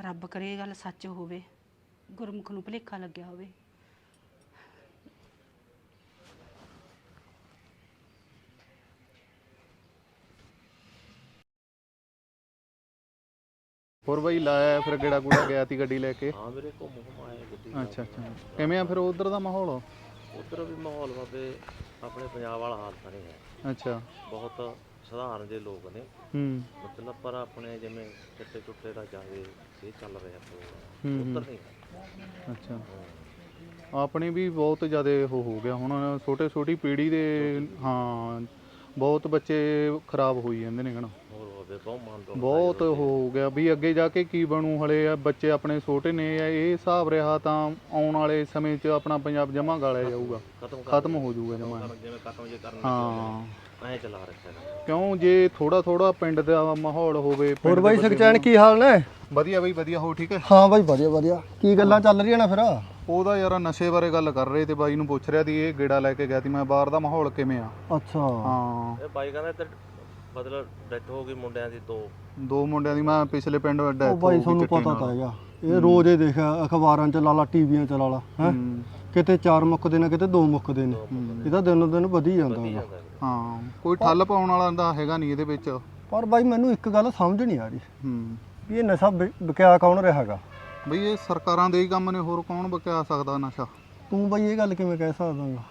ਰੱਬ ਕਰੇ ਇਹ ਗੱਲ ਸੱਚ ਹੋਵੇ, ਗੁਰਮੁਖ ਨੂੰ ਭੁਲੇਖਾ ਲੱਗਿਆ ਹੋਵੇ। ਹੋਰ ਬਾਈ ਲਾਇਆ ਫਿਰ ਗੇੜਾ ਗੂੜਾ ਗਿਆ ਤੀ ਗੱਡੀ ਲੈ ਕੇ? ਹਾਂ ਵੀਰੇ ਘੁੰਮ ਘੁੰਮ ਆਏ ਗੱਡੀ ਅੱਛਾ ਅੱਛਾ। ਕਿਵੇਂ ਆ ਫਿਰ ਉਧਰ ਦਾ ਮਾਹੌਲ? ਉਧਰ ਵੀ ਮਾਹੌਲ ਬਾਬੇ ਆਪਣੇ ਪੰਜਾਬ ਵਾਲਾ ਹਾਲ ਤਾਂ ਨਹੀਂ ਹੈ। ਅੱਛਾ। ਬਹੁਤ ਸਧਾਰਨ ਜਿਹੇ ਲੋਕ ਨੇ। ਹੂੰ। ਮਤਲਬ ਪਰ ਆਪਣੇ ਜਿਵੇਂ ਚਿੱਟੇ ਚੁੱਟੇ ਦਾ ਜਾਵੇ ਇਹ ਚੱਲ ਰਿਹਾ ਹੂੰ, ਪ੍ਰੋਗਰਾਮ ਹੂੰ। ਉਧਰ ਨਹੀਂ। ਹੈ। ਅੱਛਾ ਆਪਣੀ ਵੀ ਬਹੁਤ ਜ਼ਿਆਦਾ ਉਹ ਹੋ ਗਿਆ। ਹੁਣ ਛੋਟੇ ਛੋਟੀ ਪੀੜ੍ਹੀ। ਦੇ ਹਾਂ ਬਹੁਤ ਬੱਚੇ ਖਰਾਬ ਹੋਈ ਜਾਂਦੇ ਨੇ ਹਨਾ? ਬਹੁਤ ਮਨ ਬਹੁਤ ਹੋ ਗਿਆ ਵੀ ਅੱਗੇ ਜਾ ਕੇ ਕੀ ਬਣੂ ਹਲੇ ਆ ਬੱਚੇ ਆਪਣੇ ਛੋਟੇ ਨੇ ਆ, ਇਹ ਹਿਸਾਬ ਰਿਹਾ ਤਾਂ ਆਉਣ ਵਾਲੇ ਸਮੇਂ 'ਚ ਆਪਣਾ ਪੰਜਾਬ ਜਮਾ ਗਾਲਿਆ ਜਾਊਗਾ। ਖਤਮ ਕਰ ਖਤਮ ਹੋ ਜਾਊਗਾ ਜਮਾ। ਜਿਵੇਂ ਖਤਮ ਜੇ ਕਰਨ ਹਾਂ। ਐ ਚਲਾ ਰੱਖਿਆ ਗਾ। ਕਿਉਂ ਜੇ ਥੋੜਾ ਥੋੜਾ ਪਿੰਡ ਦਾ ਮਾਹੌਲ ਹੋਵੇ ਹੋਰ ਬਾਈ ਦੇ ਸਖਚੈਨ ਕੀ ਹਾਲ ਨੇ? ਵਧੀਆ ਬਈ ਵਧੀਆ। ਹੋ ਠੀਕ ਹੈ? ਹਾਂ ਬਾਈ ਵਧੀਆ ਵਧੀਆ। ਕੀ ਗੱਲਾਂ ਚੱਲ ਰਹੀਆਂ ਨੇ ਫਿਰ? ਉਹਦਾ ਯਾਰ ਨਸ਼ੇ ਬਾਰੇ ਗੱਲ ਕਰ ਰਹੇ ਤੇ ਬਾਈ ਨੂੰ ਪੁੱਛ ਰਿਹਾ ਸੀ ਇਹ ਗੇੜਾ ਲੈ ਕੇ ਗਿਆ ਸੀ। ਮੈਂ ਬਾਹਰ ਦਾ ਮਾਹੌਲ ਕਿਵੇਂ ਆ? ਅੱਛਾ। ਹਾਂ। ਇਹ ਬਾਈ ਕਹਿੰਦਾ ਇੱਧਰ ਮਤਲਬ ਡੈਥ ਹੋ ਗਈ ਮੁੰਡਿਆਂ ਦੀ ਦੋ। ਦੋ ਮੁੰਡਿਆਂ ਦੀ ਮੈਂ ਪਿਛਲੇ ਪਿੰਡ ਉਹ ਡੈਥ ਬਾਈ ਤੁਹਾਨੂੰ ਪਤਾ ਤਾਂ ਹੈਗਾ। ਇਹ ਰੋਜ਼ ਹੀ ਦੇਖਿਆ ਅਖਬਾਰਾਂ 'ਚ ਲਾ ਲਾ ਟੀਵੀਆਂ 'ਚ ਲਾ ਲਾ ਹੈ? ਕਿਤੇ ਚਾਰ ਮੁੱਕਦੇ ਨੇ ਕਿਤੇ ਦੋ ਮੁੱਕਦੇ ਨੇ। ਇਹ ਤਾਂ ਦਿਨੋਂ ਦਿਨ ਵਧੀ ਜਾਂਦਾ ਹੈਗਾ। ਹਾਂ ਕੋਈ ਠੱਲ ਪਾਉਣ ਵਾਲਾ ਦਾ ਹੈਗਾ ਨਹੀਂ ਇਹਦੇ ਵਿੱਚ। ਪਰ ਬਾਈ ਮੈਨੂੰ ਇੱਕ ਗੱਲ ਸਮਝ ਨਹੀਂ ਆ ਰਹੀ। ਹੂੰ। ਵੀ ਇਹ ਨਸ਼ਾ ਵਿ- ਵਿਕਿਆ ਕੌਣ ਰਿਹਾ ਹੈਗਾ? ਬਈ ਇਹ ਸਰਕਾਰਾਂ ਦੇ ਹੀ ਕੰਮ ਨੇ ਹੋਰ ਕੌਣ ਬਕਿਆ ਸਕਦਾ ਨਸ਼ਾ? ਤੂੰ ਬਾਈ ਇਹ ਗੱਲ ਕਿਵੇਂ ਕਹਿ ਸਕਦਾ ਗਾ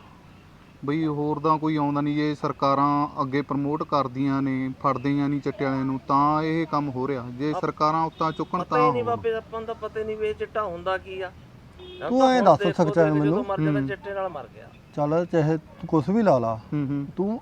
ਬਈ ਹੋਰ ਤਾਂ ਕੋਈ ਆਉਂਦਾ ਨਹੀਂ ਜੇ ਸਰਕਾਰਾਂ ਅੱਗੇ ਪ੍ਰਮੋਟ ਕਰਦੀਆਂ ਨੇ ਫੜਦੀਆਂ ਨਹੀਂ ਚੱਟੇ ਵਾਲਿਆਂ ਨੂੰ ਤਾਂ ਇਹ ਕੰਮ ਹੋ ਰਿਹਾ। ਜੇ ਸਰਕਾਰਾਂ ਉੱਤਾਂ ਚੁੱਕਣ ਪਤਾ ਤਾਂ ਹੀ ਨਹੀਂ ਬਾਬੇ ਆਪਾਂ ਨੂੰ ਤਾਂ ਪਤਾ ਹੀ ਨਹੀਂ ਵੀ ਇਹ ਚਿੱਟਾ ਹੁੰਦਾ ਕੀ ਆ। ਤੂੰ ਐਂ ਦੱਸ ਸਕਦਾ ਮੈਨੂੰ? ਮਰ ਜਾਂਦਾ। ਚਿੱਟੇ ਨਾਲ ਮਰ ਗਿਆ। ਚੱਲ ਚਾਹੇ ਤੂੰ ਕੁਛ ਵੀ ਲਾ ਲਾ ਹੂੰ ਹੂੰ। ਤੂੰ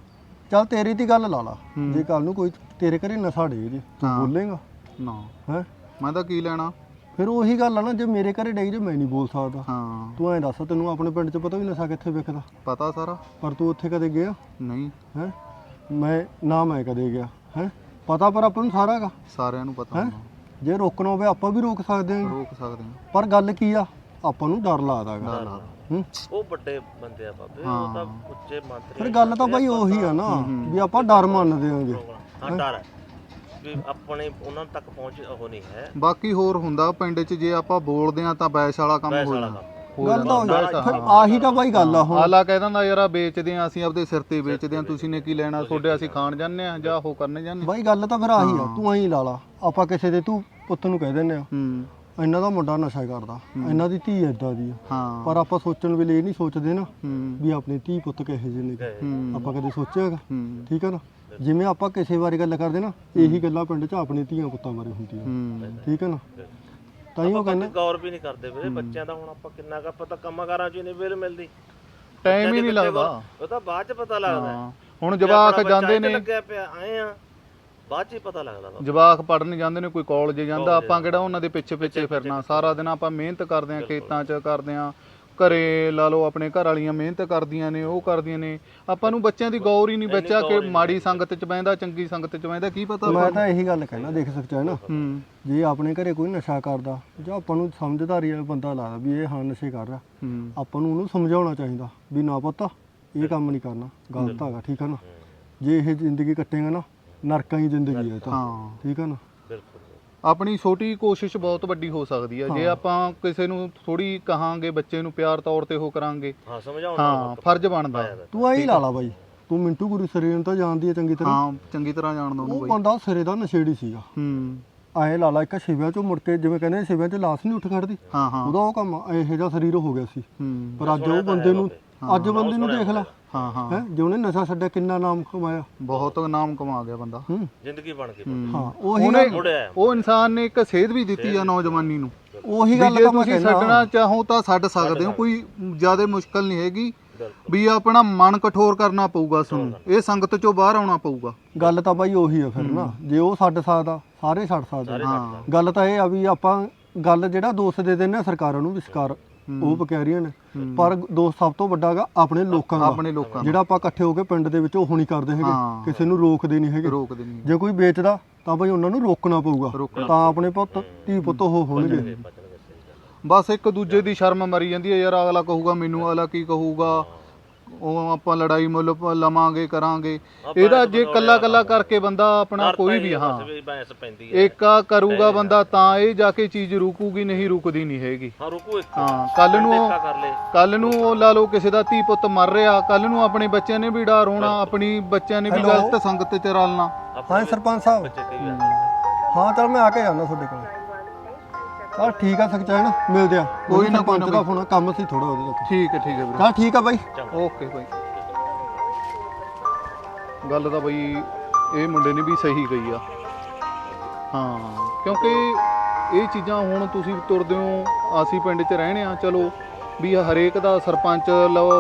ਚੱਲ ਤੇਰੀ ਦੀ ਗੱਲ ਲਾ ਲਾ। ਜੇ ਕੱਲ ਨੂੰ ਕੋਈ ਤੇਰੇ ਘਰੇ ਨਸ਼ਾ ਡੇ ਜੇ ਤੂੰ। ਬੋਲੇਗਾ। ਨਾ। ਹੈ? ਮੈਂ ਤਾਂ ਕੀ ਲੈਣਾ? ਫਿਰ ਉਹੀ ਗੱਲ ਆ ਨਾ ਜੇ ਮੇਰੇ ਘਰੇ ਡੇਗ ਜੇ ਮੈਂ ਨਹੀਂ ਬੋਲ ਸਕਦਾ। ਹਾਂ। ਤੂੰ ਐਂ ਦੱਸ ਤੈਨੂੰ ਆਪਣੇ ਪਿੰਡ 'ਚ ਪਤਾ ਵੀ ਨਸ਼ਾ ਕਿੱਥੇ ਵਿਕਦਾ ਪਤਾ ਸਾਰਾ। ਪਰ ਤੂੰ ਉੱਥੇ ਕਦੇ ਗਿਆ? ਨਹੀਂ। ਹੈ? ਮੈਂ ਨਾ ਮੈਂ ਕਦੇ ਗਿਆ। ਹੈ? ਪਤਾ ਪਰ ਆਪਾਂ ਨੂੰ ਸਾਰਾ ਹੈਗਾ। ਸਾਰਿਆਂ ਨੂੰ ਪਤਾ ਹੈ? ਹੁੰਦਾ। ਜੇ ਰੋਕਣਾ ਹੋਵੇ ਆਪਾਂ ਵੀ ਰੋਕ ਸਕਦੇ ਹਾਂ। ਰੋਕ ਸਕਦੇ ਹਾਂ। ਪਰ ਗੱਲ ਕੀ ਆ? ਆਪਾਂ ਨੂੰ ਡਰ ਲੱਗਦਾ ਗਾ ਡਰ ਲੱਗਦਾ। ਹੂੰ? ਉਹ ਵੱਡੇ ਬੰਦੇ ਆ ਬਾਬੇ ਉਹ ਤਾਂ ਉੱਚੇ ਮੰਤਰੀ ਫਿਰ ਗੱਲ ਤਾਂ ਬਾਈ ਉਹੀ ਆ ਨਾ ਵੀ ਆਪਾਂ ਡਰ ਮੰਨਦੇ ਆਂਗੇ ਹਾਂ ਡਰ ਹੈ। ਵੀ ਆਪਣੇ ਉਹਨਾਂ ਤੱਕ ਪਹੁੰਚ ਉਹ ਨਹੀਂ ਹੈ। ਬਾਕੀ ਹੋਰ ਹੁੰਦਾ ਪਿੰਡ 'ਚ ਜੇ ਆਪਾਂ ਬੋਲਦੇ ਆ ਤਾਂ ਬੈਸ ਵਾਲਾ ਕੰਮ ਹੋ ਵਾਲਾ ਜਾਂਦਾ। ਕੰਮ। ਹੋ ਗੱਲ ਤਾਂ ਜਾਂਦਾ। ਉਹੀ ਆ। ਫਿਰ ਆਹੀ ਤਾਂ ਬਾਈ ਗੱਲ ਆ ਹੁਣ। ਆਲਾ ਕਹਿ ਦਿੰਦਾ ਯਾਰ ਆ ਵੇਚਦੇ ਆ ਅਸੀਂ ਆਪਦੇ ਸਿਰ ਤੇ ਵੇਚਦੇ ਆ ਤੁਸੀਂ ਨੇ ਕੀ ਲੈਣਾ ਤੁਹਾਡੇ ਅਸੀਂ ਖਾਣ ਜਾਂਦੇ ਆ ਜਾਂ ਉਹ ਕਰਨ ਜਾਂਦੇ ਬਾਈ ਗੱਲ ਤਾਂ ਫਿਰ ਆਹੀ ਆ ਤੂੰ ਐਂ ਲਾ ਲਾ। ਆਪਾਂ ਕਿਸੇ ਦੇ ਤੂੰ ਪੁੱਤ ਨੂੰ ਕਹਿ ਦਿੰਦੇ ਆ ਹੂੰ। ਇਹਨਾਂ ਦਾ ਮੁੰਡਾ ਨਸ਼ਾ ਕਰਦਾ ਇਹਨਾਂ ਦੀ ਧੀ ਏਦਾਂ ਦੀ ਆ। ਹਾਂ। ਪਰ ਆਪਾਂ ਸੋਚਣ ਵੇਲੇ ਇਹ ਨਹੀਂ ਸੋਚਦੇ ਨਾ ਹੂੰ। ਵੀ ਆਪਣੀ ਧੀ ਪੁੱਤ ਕਿਹੋ ਜਿਹੇ ਨੇ। ਹੂੰ। ਆਪਾਂ ਕਦੇ ਸੋਚਿਆ ਹੈਗਾ। ਹੂੰ। ਠੀਕ ਹੈ ਨਾ? ਜਿਵੇਂ ਆਪਾਂ ਕਿਸੇ ਬਾਰੇ ਗੱਲ ਕਰਦੇ ਨਾ ਇਹੀ ਗੱਲਾਂ ਪਿੰਡ 'ਚ ਆਪਣੇ ਧੀਆਂ ਪੁੱਤਾਂ ਬਾਰੇ ਹੁੰਦੀਆਂ। ਹੂੰ। ਠੀਕ ਹੈ ਨਾ? ਤਾਂ ਹੀ ਉਹ ਕਹਿੰਦੇ ਗੌਰ ਵੀ ਨਹੀਂ ਕਰਦੇ ਵੀਰੇ ਬੱਚਿਆਂ ਦਾ ਹੁਣ ਆਪਾਂ ਕਿੰਨਾ ਕੁ ਪਤਾ ਕੰਮਾਂ ਹੀ ਨਹੀਂ ਵੇਲ ਮਿਲਦੀ। ਟਾਈਮ ਹੀ ਨਹੀਂ ਲੱਗਦਾ। ਉਹ ਤਾਂ ਬਾਅਦ ਚ ਪਤਾ ਲੱਗਦਾ। ਹੈ। ਹਾਂ ਹੁਣ ਜੇ ਜਵਾਕ ਬੱਚਾ ਜਾਂਦੇ ਇੱਥੇ ਨੇ। ਲੱਗਿਆ ਪਿਆ ਆਏ ਆ ਬਾਅਦ ਚ ਹੀ ਪਤਾ ਲੱਗਦਾ ਵਾ। ਜਵਾਕ ਪੜਨ ਜਾਂਦੇ ਨੇ ਕੋਈ ਕਾਲਜ ਜਾਂਦਾ ਆਪਾਂ ਕਿਹੜਾ ਉਹਨਾਂ ਦੇ ਪਿੱਛੇ ਪਿੱਛੇ ਫਿਰਨਾ। ਸਾਰਾ ਦਿਨ ਆਪਾਂ ਮਿਹਨਤ ਕਰਦੇ ਆ ਖੇਤਾਂ 'ਚ ਕਰਦੇ ਆ ਘਰੇ ਲਾ ਲਓ ਆਪਣੇ ਘਰ ਵਾਲੀਆਂ ਮਿਹਨਤ ਕਰਦੀਆਂ ਨੇ ਉਹ ਕਰਦੀਆਂ ਨੇ। ਆਪਾਂ ਨੂੰ ਬੱਚਿਆਂ ਦੀ ਗੌਰ ਹੀ ਨਹੀਂ ਬੱਚਾ ਕਿ ਮਾੜੀ ਸੰਗਤ 'ਚ ਬਹਿੰਦਾ ਚੰਗੀ ਸੰਗਤ 'ਚ ਬਹਿੰਦਾ ਕੀ ਪਤਾ ਮੈਂ ਤਾਂ ਇਹੀ ਗੱਲ ਕਹਿਣਾ ਦੇਖ ਸਕਦਾ ਹੈ ਨਾ। ਹੂੰ। ਜੇ ਆਪਣੇ ਘਰੇ ਕੋਈ ਨਸ਼ਾ ਕਰਦਾ ਜਾਂ ਆਪਾਂ ਨੂੰ ਸਮਝਦਾਰੀ ਵਾਲਾ ਬੰਦਾ ਲੱਗਦਾ ਵੀ ਇਹ ਹਾਂ ਨਸ਼ੇ ਕਰ ਰਿਹਾ ਹੂੰ। ਆਪਾਂ ਨੂੰ ਉਹਨੂੰ ਸਮਝਾਉਣਾ ਚਾਹੀਦਾ ਵੀ ਨਾ ਪੁੱਤ ਇਹ ਕੰਮ ਨਹੀਂ ਕਰਨਾ ਗਲਤ ਹੈਗਾ ਠੀਕ ਹੈ ਨਾ? ਜੇ ਇਹ ਜ਼ਿੰਦਗੀ ਕੱਟੇਗਾ ਨਾ ਨਰਕਾਂ ਹੀ ਜ਼ਿੰਦਗੀ ਹੈ ਤਾਂ। ਹਾਂ। ਠੀਕ ਹੈ ਨਾ? ਬਿਲਕੁਲ। ਆਪਣੀ ਛੋਟੀ ਕੋਸ਼ਿਸ਼ ਬਹੁਤ ਵੱਡੀ ਹੋ ਸਕਦੀ ਹੈ। ਜੇ ਆਪਾਂ ਕਿਸੇ ਨੂੰ ਥੋੜੀ ਕਹਾਂਗੇ ਬੱਚੇ ਨੂੰ ਪਿਆਰ ਤੌਰ ਤੇ ਉਹ ਕਰਾਂਗੇ ਹਾਂ ਸਮਝਾਉਣਾ ਹਾਂ ਫਰਜ਼ ਬਣਦਾ। ਤੂੰ। ਆਹੀ ਲਾ ਲਾ ਬਾਈ। ਤੂੰ ਮਿੰਟੂ ਗੁਰੂ ਸਰੇ ਨੂੰ ਤਾਂ ਜਾਣਦੀ ਹੈ ਚੰਗੀ ਤਰ੍ਹਾਂ। ਹਾਂ ਚੰਗੀ ਤਰ੍ਹਾਂ ਜਾਣਦਾ ਉਹਨੂੰ ਉਹ ਬੰਦਾ ਸਿਰੇ ਦਾ ਨਸ਼ੇੜੀ ਸੀਗਾ। ਹੂੰ। ਐ ਲਾ ਲਾ ਇੱਕ ਸ਼ਿਵਿਆਂ ਚੋਂ ਮੁੜ ਕੇ ਜਿਵੇਂ ਕਹਿੰਦੇ ਸ਼ਿਵਿਆਂ 'ਚ ਲਾਸ਼ ਨਹੀਂ ਉੱਠ ਖੜਦੀ। ਹਾਂ ਹਾਂ। ਉਹਦਾ ਉਹ ਕੰਮ ਇਹੋ ਜਿਹਾ ਸਰੀਰ ਹੋ ਗਿਆ ਸੀ। ਹੂੰ। ਪਰ ਅੱਜ ਉਹ ਬੰਦੇ ਨੂੰ ਅੱਜ ਬੰਦੇ ਨੂੰ ਦੇਖ ਲੈ। ਹਾਂ ਹਾਂ। ਹੈ ਜੇ ਉਹਨੇ ਨਸ਼ਾ ਛੱਡਿਆ ਕਿੰਨਾ ਨਾਮ ਕਮਾਇਆ? ਬਹੁਤ ਨਾਮ ਕਮਾ ਗਿਆ ਬੰਦਾ। ਹੂੰ। ਜ਼ਿੰਦਗੀ ਬਣ ਗਈ ਹਾਂ। ਉਹੀ ਉਹਨੇ ਮੁੜਿਆ। ਉਹ ਇਨਸਾਨ ਨੇ ਇੱਕ ਸੇਧ ਵੀ ਦਿੱਤੀ ਆ ਨੌਜਵਾਨੀ ਨੂੰ। ਉਹੀ ਗੱਲ ਤਾਂ ਮੈਂ ਤੁਸੀਂ ਕਹਿੰਦਾ ਛੱਡਣਾ ਚਾਹੋ ਤਾਂ ਛੱਡ ਸਕਦੇ ਹੋ ਕੋਈ ਜ਼ਿਆਦਾ ਮੁਸ਼ਕਲ ਨਹੀਂ ਹੈਗੀ। ਵੀ ਆਪਣਾ ਮਨ ਕਠੋਰ ਕਰਨਾ ਪਊਗਾ ਤੁਹਾਨੂੰ ਇਹ ਸੰਗਤ ਚੋਂ ਬਾਹਰ ਆਉਣਾ ਪਊਗਾ। ਗੱਲ ਤਾਂ ਬਾਈ ਉਹੀ ਆ ਫਿਰ ਨਾ। ਜੇ ਉਹ ਛੱਡ ਸਕਦਾ ਸਾਰੇ ਛੱਡ ਸਕਦੇ। ਹਾਂ। ਗੱਲ ਤਾਂ ਇਹ ਆ ਵੀ ਆਪਾਂ ਗੱਲ ਜਿਹੜਾ ਦੋਸ਼ ਦੇ ਦਿੰਦੇ ਆ ਸਰਕਾਰਾਂ ਨੂੰ ਵੀ ਸਰਕਾਰ ਉਹ ਬਕੈਰੀਆਂ ਨੇ। ਪਰ ਦੋਸ਼ ਸਭ ਤੋਂ ਵੱਡਾ ਹੈਗਾ ਆਪਣੇ ਲੋਕਾਂ ਦਾ। ਆਪਣੇ ਲੋਕਾਂ ਦਾ। ਜਿਹੜਾ ਆਪਾਂ ਇਕੱਠੇ ਹੋ ਕੇ ਪਿੰਡ ਦੇ ਵਿੱਚ ਉਹ ਨਹੀਂ ਕਰਦੇ ਹੈਗੇ। ਹਾਂ। ਕਿਸੇ ਨੂੰ ਰੋਕਦੇ ਨਹੀਂ ਹੈਗੇ। ਰੋਕਦੇ ਨਹੀਂ ਜੇ ਕੋਈ ਵੇਚਦਾ ਤਾਂ ਬਈ ਉਹਨਾਂ ਨੂੰ ਰੋਕਣਾ ਪਊਗਾ। ਰੋਕਣਾ। ਤਾਂ ਆਪਣੇ ਪੁੱਤ ਧੀ ਪੁੱਤ ਉਹ ਹੋਣਗੇ। ਬਸ ਇੱਕ ਦੂਜੇ ਦੀ ਸ਼ਰਮ ਮਰੀ ਜਾਂਦੀ ਹੈ ਯਾਰ ਅਗਲਾ ਕਹੂਗਾ ਮੈਨੂੰ ਅਗਲਾ ਕੀ ਕਹੂਗਾ? ਉਹ ਆਪਾਂ ਲੜਾਈ ਮੁੱਲ ਪ- ਲਵਾਂਗੇ ਕਰਾਂਗੇ। ਇਹਦਾ ਜੇ ਕੱਲਾ ਕੱਲਾ ਕਰਕੇ ਬੰਦਾ ਆਪਣਾ ਕੋਈ ਵੀ ਹਾਂ। ਵੀ ਬੈਂਸ ਪੈਂਦੀ ਹੈ ਏਕਾ ਕਰੂਗਾ ਬੰਦਾ ਤਾਂ ਇਹ ਜਾ ਕੇ ਚੀਜ਼ ਰੁਕੂਗੀ ਨਹੀਂ ਰੁਕਦੀ ਨਹੀਂ ਹੈਗੀ। ਹਾਂ ਰੁਕੋ ਇੱਕ। ਹਾਂ ਕੱਲ ਨੂੰ ਏਕਾ ਕਰ ਲੈ। ਕੱਲ ਨੂੰ ਉਹ ਲਾ ਲਓ ਕਿਸੇ ਦਾ ਧੀ ਪੁੱਤ ਮਰ ਰਿਹਾ ਕੱਲ ਨੂੰ ਆਪਣੇ ਬੱਚਿਆਂ ਨੇ ਵੀ ਡਰ ਹੋਣਾ ਆਪਣੀ ਬੱਚਿਆਂ ਨੇ ਵੀ Hello? ਗਲਤ ਸੰਗਤ 'ਚ ਰਲਣਾ। ਹਾਂ ਸਰਪੰਚ ਸਾਹਿਬ। ਬੱਚੇ ਕਈ ਵਾਰ ਹਾਂ ਚਲ ਮੈਂ ਆ ਕੇ ਜਾਣਾ ਤੁਹਾਡੇ ਕੋਲ। ਚਲ ਠੀਕ ਆ ਸਕਚਾ ਹੈ ਨਾ ਮਿਲਦੇ ਆ। ਕੋਈ ਨਾ, ਸਰਪੰਚ ਦਾ ਫੋਨ ਕੰਮ ਸੀ ਥੋੜਾ ਉਹਦੇ ਤੱਕ। ਠੀਕ ਹੈ ਠੀਕ ਹੈ ਵੀਰੇ। ਚਲ ਠੀਕ ਆ ਬਾਈ। ਓਕੇ ਭਾਈ ਗੱਲ ਤਾਂ ਬਈ ਇਹ ਮੁੰਡੇ ਨੇ ਵੀ ਸਹੀ ਕਹੀ ਆ। ਹਾਂ ਕਿਉਂਕਿ ਇਹ ਚੀਜ਼ਾਂ ਹੁਣ ਤੁਸੀਂ ਤੁਰਦੇ ਹੋ ਅਸੀਂ ਪਿੰਡ 'ਚ ਰਹਿਣੇ ਆ ਚਲੋ ਵੀ ਹਰੇਕ ਦਾ ਸਰਪੰਚ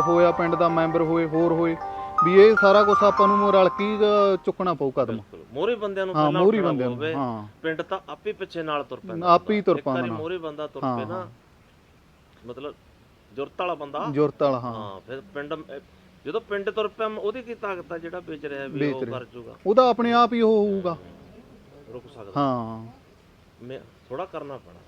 ਹੋਇਆ ਪਿੰਡ ਦਾ ਮੈਂਬਰ ਹੋਏ ਹੋਰ ਹੋਏ ਵੀ ਇਹ ਸਾਰਾ ਕੁਝ ਆਪਾਂ ਨੂੰ ਰਲ ਕੇ ਹੀ, ਚੁੱਕਣਾ ਪਊ ਕਦਮ। ਮੋਰੇ ਬੰਦਿਆਂ ਨੂੰ ਹਾਂ, ਪਹਿਲਾਂ ਮੋਹਰੀ ਉੱਠਣਾ ਬੰਦਿਆਂ ਨੂੰ। ਹਾਂ। ਪਿੰਡ ਤਾਂ ਆਪੇ ਪਿੱਛੇ ਨਾਲ ਤੁਰ ਪੈਂਦਾ ਆਪੇ ਹੀ ਤੁਰ ਪੈਂਦਾ। ਮੋਰੇ ਬੰਦਾ ਤੁਰ ਹਾਂ, ਪਏ ਨਾ ਮਤਲਬ ਜੁਰਤ ਵਾਲਾ ਬੰਦਾ। ਜੁਰਤ ਵਾਲਾ ਹਾਂ। ਹਾਂ ਫਿਰ ਪਿੰਡ ਅਹ, ਜਦੋਂ ਪਿੰਡ ਤੁਰ ਪਿਆ ਉਹਦੀ ਕੀ ਤਾਕਤ ਆ ਜਿਹੜਾ ਵੇਚ ਰਿਹਾ ਵੀ ਵੇਚ ਉਹ ਰਿਹਾ। ਕਰ ਜੂਗਾ? ਉਹਦਾ ਆਪਣੇ ਆਪ ਹੀ ਉਹ ਹੋਊਗਾ। ਰੁਕ ਸਕਦਾ। ਹਾਂ। ਮੈਂ ਥੋੜਾ ਕਰਨਾ ਪੈਣਾ।